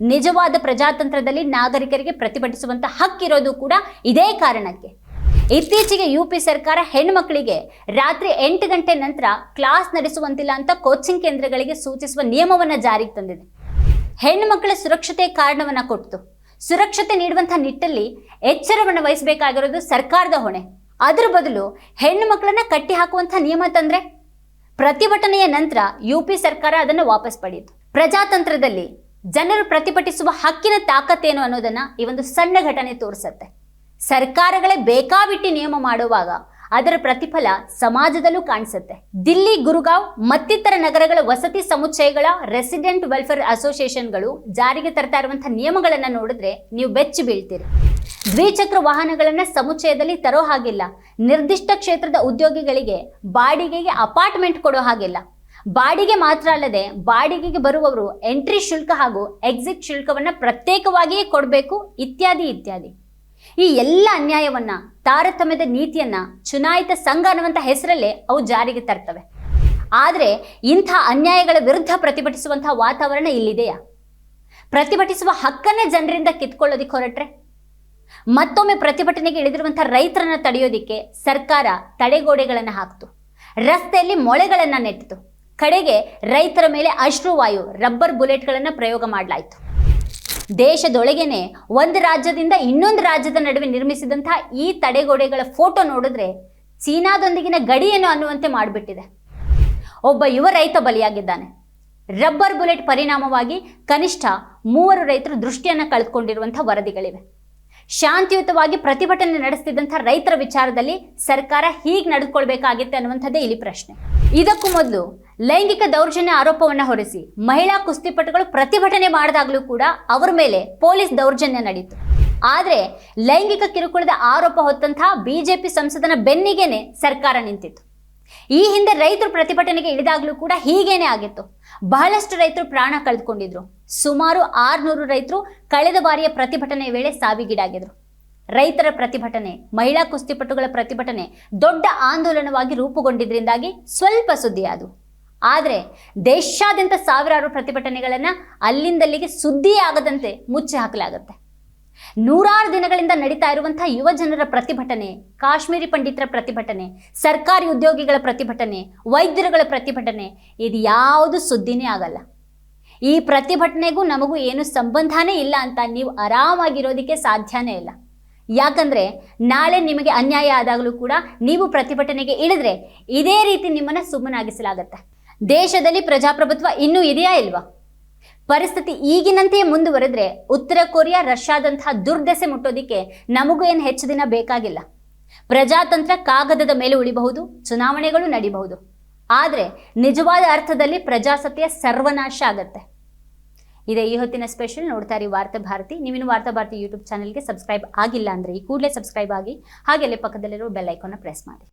ನಿಜವಾದ ಪ್ರಜಾತಂತ್ರದಲ್ಲಿ ನಾಗರಿಕರಿಗೆ ಪ್ರತಿಭಟಿಸುವಂತ ಹಕ್ಕಿರೋದು ಕೂಡ ಇದೇ ಕಾರಣಕ್ಕೆ. ಇತ್ತೀಚೆಗೆ ಯು ಪಿ ಸರ್ಕಾರ ಹೆಣ್ಮಕ್ಕಳಿಗೆ ರಾತ್ರಿ ಎಂಟು ಗಂಟೆ ನಂತರ ಕ್ಲಾಸ್ ನಡೆಸುವಂತಿಲ್ಲ ಅಂತ ಕೋಚಿಂಗ್ ಕೇಂದ್ರಗಳಿಗೆ ಸೂಚಿಸುವ ನಿಯಮವನ್ನ ಜಾರಿಗೆ ತಂದಿದೆ. ಹೆಣ್ಣು ಮಕ್ಕಳ ಸುರಕ್ಷತೆ ಕಾರಣವನ್ನ ಕೊಟ್ಟು ಸುರಕ್ಷತೆ ನೀಡುವಂತಹ ನಿಟ್ಟಲ್ಲಿ ಎಚ್ಚರವನ್ನು ವಹಿಸಬೇಕಾಗಿರೋದು ಸರ್ಕಾರದ ಹೊಣೆ. ಅದರ ಬದಲು ಹೆಣ್ಣು ಮಕ್ಕಳನ್ನ ಕಟ್ಟಿ ಹಾಕುವಂಥ ನಿಯಮ ತಂದ್ರೆ? ಪ್ರತಿಭಟನೆಯ ನಂತರ ಯು ಪಿ ಸರ್ಕಾರ ಅದನ್ನು ವಾಪಸ್ ಪಡೆಯಿತು. ಪ್ರಜಾತಂತ್ರದಲ್ಲಿ ಜನರು ಪ್ರತಿಭಟಿಸುವ ಹಕ್ಕಿನ ತಾಕತ್ತೇನು ಅನ್ನೋದನ್ನ ಈ ಒಂದು ಸಣ್ಣ ಘಟನೆ ತೋರಿಸುತ್ತೆ. ಸರ್ಕಾರಗಳೇ ಬೇಕಾಬಿಟ್ಟಿ ನಿಯಮ ಮಾಡುವಾಗ ಅದರ ಪ್ರತಿಫಲ ಸಮಾಜದಲ್ಲೂ ಕಾಣಿಸುತ್ತೆ. ದಿಲ್ಲಿ, ಗುರುಗಾಂವ್ ಮತ್ತಿತರ ನಗರಗಳ ವಸತಿ ಸಮುಚ್ಚಯಗಳ ರೆಸಿಡೆಂಟ್ ವೆಲ್ಫೇರ್ ಅಸೋಸಿಯೇಷನ್ಗಳು ಜಾರಿಗೆ ತರ್ತಾ ಇರುವಂತಹ ನಿಯಮಗಳನ್ನ ನೋಡಿದ್ರೆ ನೀವು ಬೆಚ್ಚಿ ಬೀಳ್ತೀರಿ. ದ್ವಿಚಕ್ರ ವಾಹನಗಳನ್ನ ಸಮುಚ್ಚಯದಲ್ಲಿ ತರೋ ಹಾಗಿಲ್ಲ. ನಿರ್ದಿಷ್ಟ ಕ್ಷೇತ್ರದ ಉದ್ಯೋಗಿಗಳಿಗೆ ಬಾಡಿಗೆಗೆ ಅಪಾರ್ಟ್ಮೆಂಟ್ ಕೊಡೋ ಹಾಗಿಲ್ಲ. ಬಾಡಿಗೆ ಮಾತ್ರ ಅಲ್ಲದೆ ಬಾಡಿಗೆಗೆ ಬರುವವರು ಎಂಟ್ರಿ ಶುಲ್ಕ ಹಾಗೂ ಎಕ್ಸಿಟ್ ಶುಲ್ಕವನ್ನು ಪ್ರತ್ಯೇಕವಾಗಿಯೇ ಕೊಡಬೇಕು, ಇತ್ಯಾದಿ ಇತ್ಯಾದಿ. ಈ ಎಲ್ಲ ಅನ್ಯಾಯವನ್ನ, ತಾರತಮ್ಯದ ನೀತಿಯನ್ನ, ಚುನಾಯಿತ ಸಂಘ ಅನ್ನುವಂಥ ಹೆಸರಲ್ಲೇ ಅವು ಜಾರಿಗೆ ತರ್ತವೆ. ಆದರೆ ಇಂಥ ಅನ್ಯಾಯಗಳ ವಿರುದ್ಧ ಪ್ರತಿಭಟಿಸುವಂತಹ ವಾತಾವರಣ ಇಲ್ಲಿದೆಯಾ? ಪ್ರತಿಭಟಿಸುವ ಹಕ್ಕನ್ನೇ ಜನರಿಂದ ಕಿತ್ಕೊಳ್ಳೋದಿಕ್ಕೆ ಹೊರಟ್ರೆ? ಮತ್ತೊಮ್ಮೆ ಪ್ರತಿಭಟನೆಗೆ ಇಳಿದಿರುವಂತಹ ರೈತರನ್ನ ತಡೆಯೋದಿಕ್ಕೆ ಸರ್ಕಾರ ತಡೆಗೋಡೆಗಳನ್ನು ಹಾಕ್ತು. ರಸ್ತೆಯಲ್ಲಿ ಮೊಳೆಗಳನ್ನ ನೆಟ್ಟಿತು. ಕಡೆಗೆ ರೈತರ ಮೇಲೆ ಅಶ್ರುವಾಯು, ರಬ್ಬರ್ ಬುಲೆಟ್ಗಳನ್ನು ಪ್ರಯೋಗ ಮಾಡಲಾಯಿತು. ದೇಶದೊಳಗೇನೆ ಒಂದು ರಾಜ್ಯದಿಂದ ಇನ್ನೊಂದು ರಾಜ್ಯದ ನಡುವೆ ನಿರ್ಮಿಸಿದಂತಹ ಈ ತಡೆಗೋಡೆಗಳ ಫೋಟೋ ನೋಡಿದ್ರೆ ಚೀನಾದೊಂದಿಗಿನ ಗಡಿಯನ್ನು ಅನ್ನುವಂತೆ ಮಾಡಿಬಿಟ್ಟಿದೆ. ಒಬ್ಬ ಯುವ ರೈತ ಬಲಿಯಾಗಿದ್ದಾನೆ. ರಬ್ಬರ್ ಬುಲೆಟ್ ಪರಿಣಾಮವಾಗಿ ಕನಿಷ್ಠ ಮೂವರು ರೈತರು ದೃಷ್ಟಿಯನ್ನು ಕಳೆದುಕೊಂಡಿರುವಂಥ ವರದಿಗಳಿವೆ. ಶಾಂತಿಯುತವಾಗಿ ಪ್ರತಿಭಟನೆ ನಡೆಸ್ತಿದ್ದಂಥ ರೈತರ ವಿಚಾರದಲ್ಲಿ ಸರ್ಕಾರ ಹೀಗೆ ನಡೆದುಕೊಳ್ಬೇಕಾಗಿತ್ತೆ ಅನ್ನುವಂಥದ್ದೇ ಇಲ್ಲಿ ಪ್ರಶ್ನೆ. ಇದಕ್ಕೂ ಮೊದಲು ಲೈಂಗಿಕ ದೌರ್ಜನ್ಯ ಆರೋಪವನ್ನ ಹೊರಿಸಿ ಮಹಿಳಾ ಕುಸ್ತಿಪಟುಗಳು ಪ್ರತಿಭಟನೆ ಮಾಡಿದಾಗಲೂ ಕೂಡ ಅವರ ಮೇಲೆ ಪೊಲೀಸ್ ದೌರ್ಜನ್ಯ ನಡೆಯಿತು ಆದರೆ ಲೈಂಗಿಕ ಕಿರುಕುಳದ ಆರೋಪ ಹೊತ್ತಂತಹ ಬಿಜೆಪಿ ಸಂಸದನ ಬೆನ್ನಿಗೆನೆ ಸರ್ಕಾರ ನಿಂತಿತ್ತು. ಈ ಹಿಂದೆ ರೈತರು ಪ್ರತಿಭಟನೆಗೆ ಇಳಿದಾಗಲೂ ಕೂಡ ಹೀಗೇನೆ ಆಗಿತ್ತು. ಬಹಳಷ್ಟು ರೈತರು ಪ್ರಾಣ ಕಳೆದುಕೊಂಡಿದ್ರು. ಸುಮಾರು ಆರ್ನೂರು ರೈತರು ಕಳೆದ ಬಾರಿಯ ಪ್ರತಿಭಟನೆ ವೇಳೆ ಸಾವಿಗೀಡಾಗಿದ್ರು. ರೈತರ ಪ್ರತಿಭಟನೆ, ಮಹಿಳಾ ಕುಸ್ತಿಪಟುಗಳ ಪ್ರತಿಭಟನೆ ದೊಡ್ಡ ಆಂದೋಲನವಾಗಿ ರೂಪುಗೊಂಡಿದ್ರಿಂದಾಗಿ ಸ್ವಲ್ಪ ಸುದ್ದಿಯಾದವು ಆದರೆ ದೇಶಾದ್ಯಂತ ಸಾವಿರಾರು ಪ್ರತಿಭಟನೆಗಳನ್ನು ಅಲ್ಲಿಂದಲ್ಲಿಗೆ ಸುದ್ದಿ ಆಗದಂತೆ ಮುಚ್ಚಿ ಹಾಕಲಾಗುತ್ತೆ. ನೂರಾರು ದಿನಗಳಿಂದ ನಡೀತಾ ಇರುವಂಥ ಯುವ ಜನರ ಪ್ರತಿಭಟನೆ, ಕಾಶ್ಮೀರಿ ಪಂಡಿತರ ಪ್ರತಿಭಟನೆ, ಸರ್ಕಾರಿ ಉದ್ಯೋಗಿಗಳ ಪ್ರತಿಭಟನೆ, ವೈದ್ಯರುಗಳ ಪ್ರತಿಭಟನೆ, ಇದು ಯಾವುದು ಸುದ್ದಿನೇ ಆಗಲ್ಲ. ಈ ಪ್ರತಿಭಟನೆಗೂ ನಮಗೂ ಏನು ಸಂಬಂಧನೇ ಇಲ್ಲ ಅಂತ ನೀವು ಆರಾಮಾಗಿರೋದಕ್ಕೆ ಸಾಧ್ಯನೇ ಇಲ್ಲ. ಯಾಕಂದ್ರೆ ನಾಳೆ ನಿಮಗೆ ಅನ್ಯಾಯ ಆದಾಗಲೂ ಕೂಡ ನೀವು ಪ್ರತಿಭಟನೆಗೆ ಇಳಿದ್ರೆ ಇದೇ ರೀತಿ ನಿಮ್ಮನ್ನು ಸುಮ್ಮನಾಗಿಸಲಾಗತ್ತೆ. ದೇಶದಲ್ಲಿ ಪ್ರಜಾಪ್ರಭುತ್ವ ಇನ್ನೂ ಇದೆಯಾ ಇಲ್ವಾ? ಪರಿಸ್ಥಿತಿ ಈಗಿನಂತೆಯೇ ಮುಂದುವರೆದ್ರೆ ಉತ್ತರ ಕೊರಿಯಾ ರಷ್ಯಾದಂತಹ ದುರ್ದೆಸೆ ಮುಟ್ಟೋದಿಕ್ಕೆ ನಮಗೂ ಏನು ಹೆಚ್ಚು ದಿನ ಬೇಕಾಗಿಲ್ಲ. ಪ್ರಜಾತಂತ್ರ ಕಾಗದದ ಮೇಲೆ ಉಳಿಬಹುದು, ಚುನಾವಣೆಗಳು ನಡೀಬಹುದು. ಆದರೆ ನಿಜವಾದ ಅರ್ಥದಲ್ಲಿ ಪ್ರಜಾಸತ್ತೆಯ ಸರ್ವನಾಶ ಆಗತ್ತೆ. ಇದೇ ಈ ಹೊತ್ತಿನ ಸ್ಪೆಷಲ್ ನೋಡ್ತಾ ಇರಿ ವಾರ್ತಾ ಭಾರತಿ. ನೀವಿನ ವಾರ್ತಾ ಭಾರತಿ ಯೂಟ್ಯೂಬ್ ಚಾನಲ್ಗೆ ಸಬ್ಸ್ಕ್ರೈಬ್ ಆಗಿಲ್ಲ ಅಂದರೆ ಈ ಕೂಡಲೇ ಸಬ್ಸ್ಕ್ರೈಬ್ ಆಗಿ ಹಾಗೆ ಅಲ್ಲೇ ಪಕ್ಕದಲ್ಲಿರೋ ಬೆಲ್ ಪ್ರೆಸ್ ಮಾಡಿ.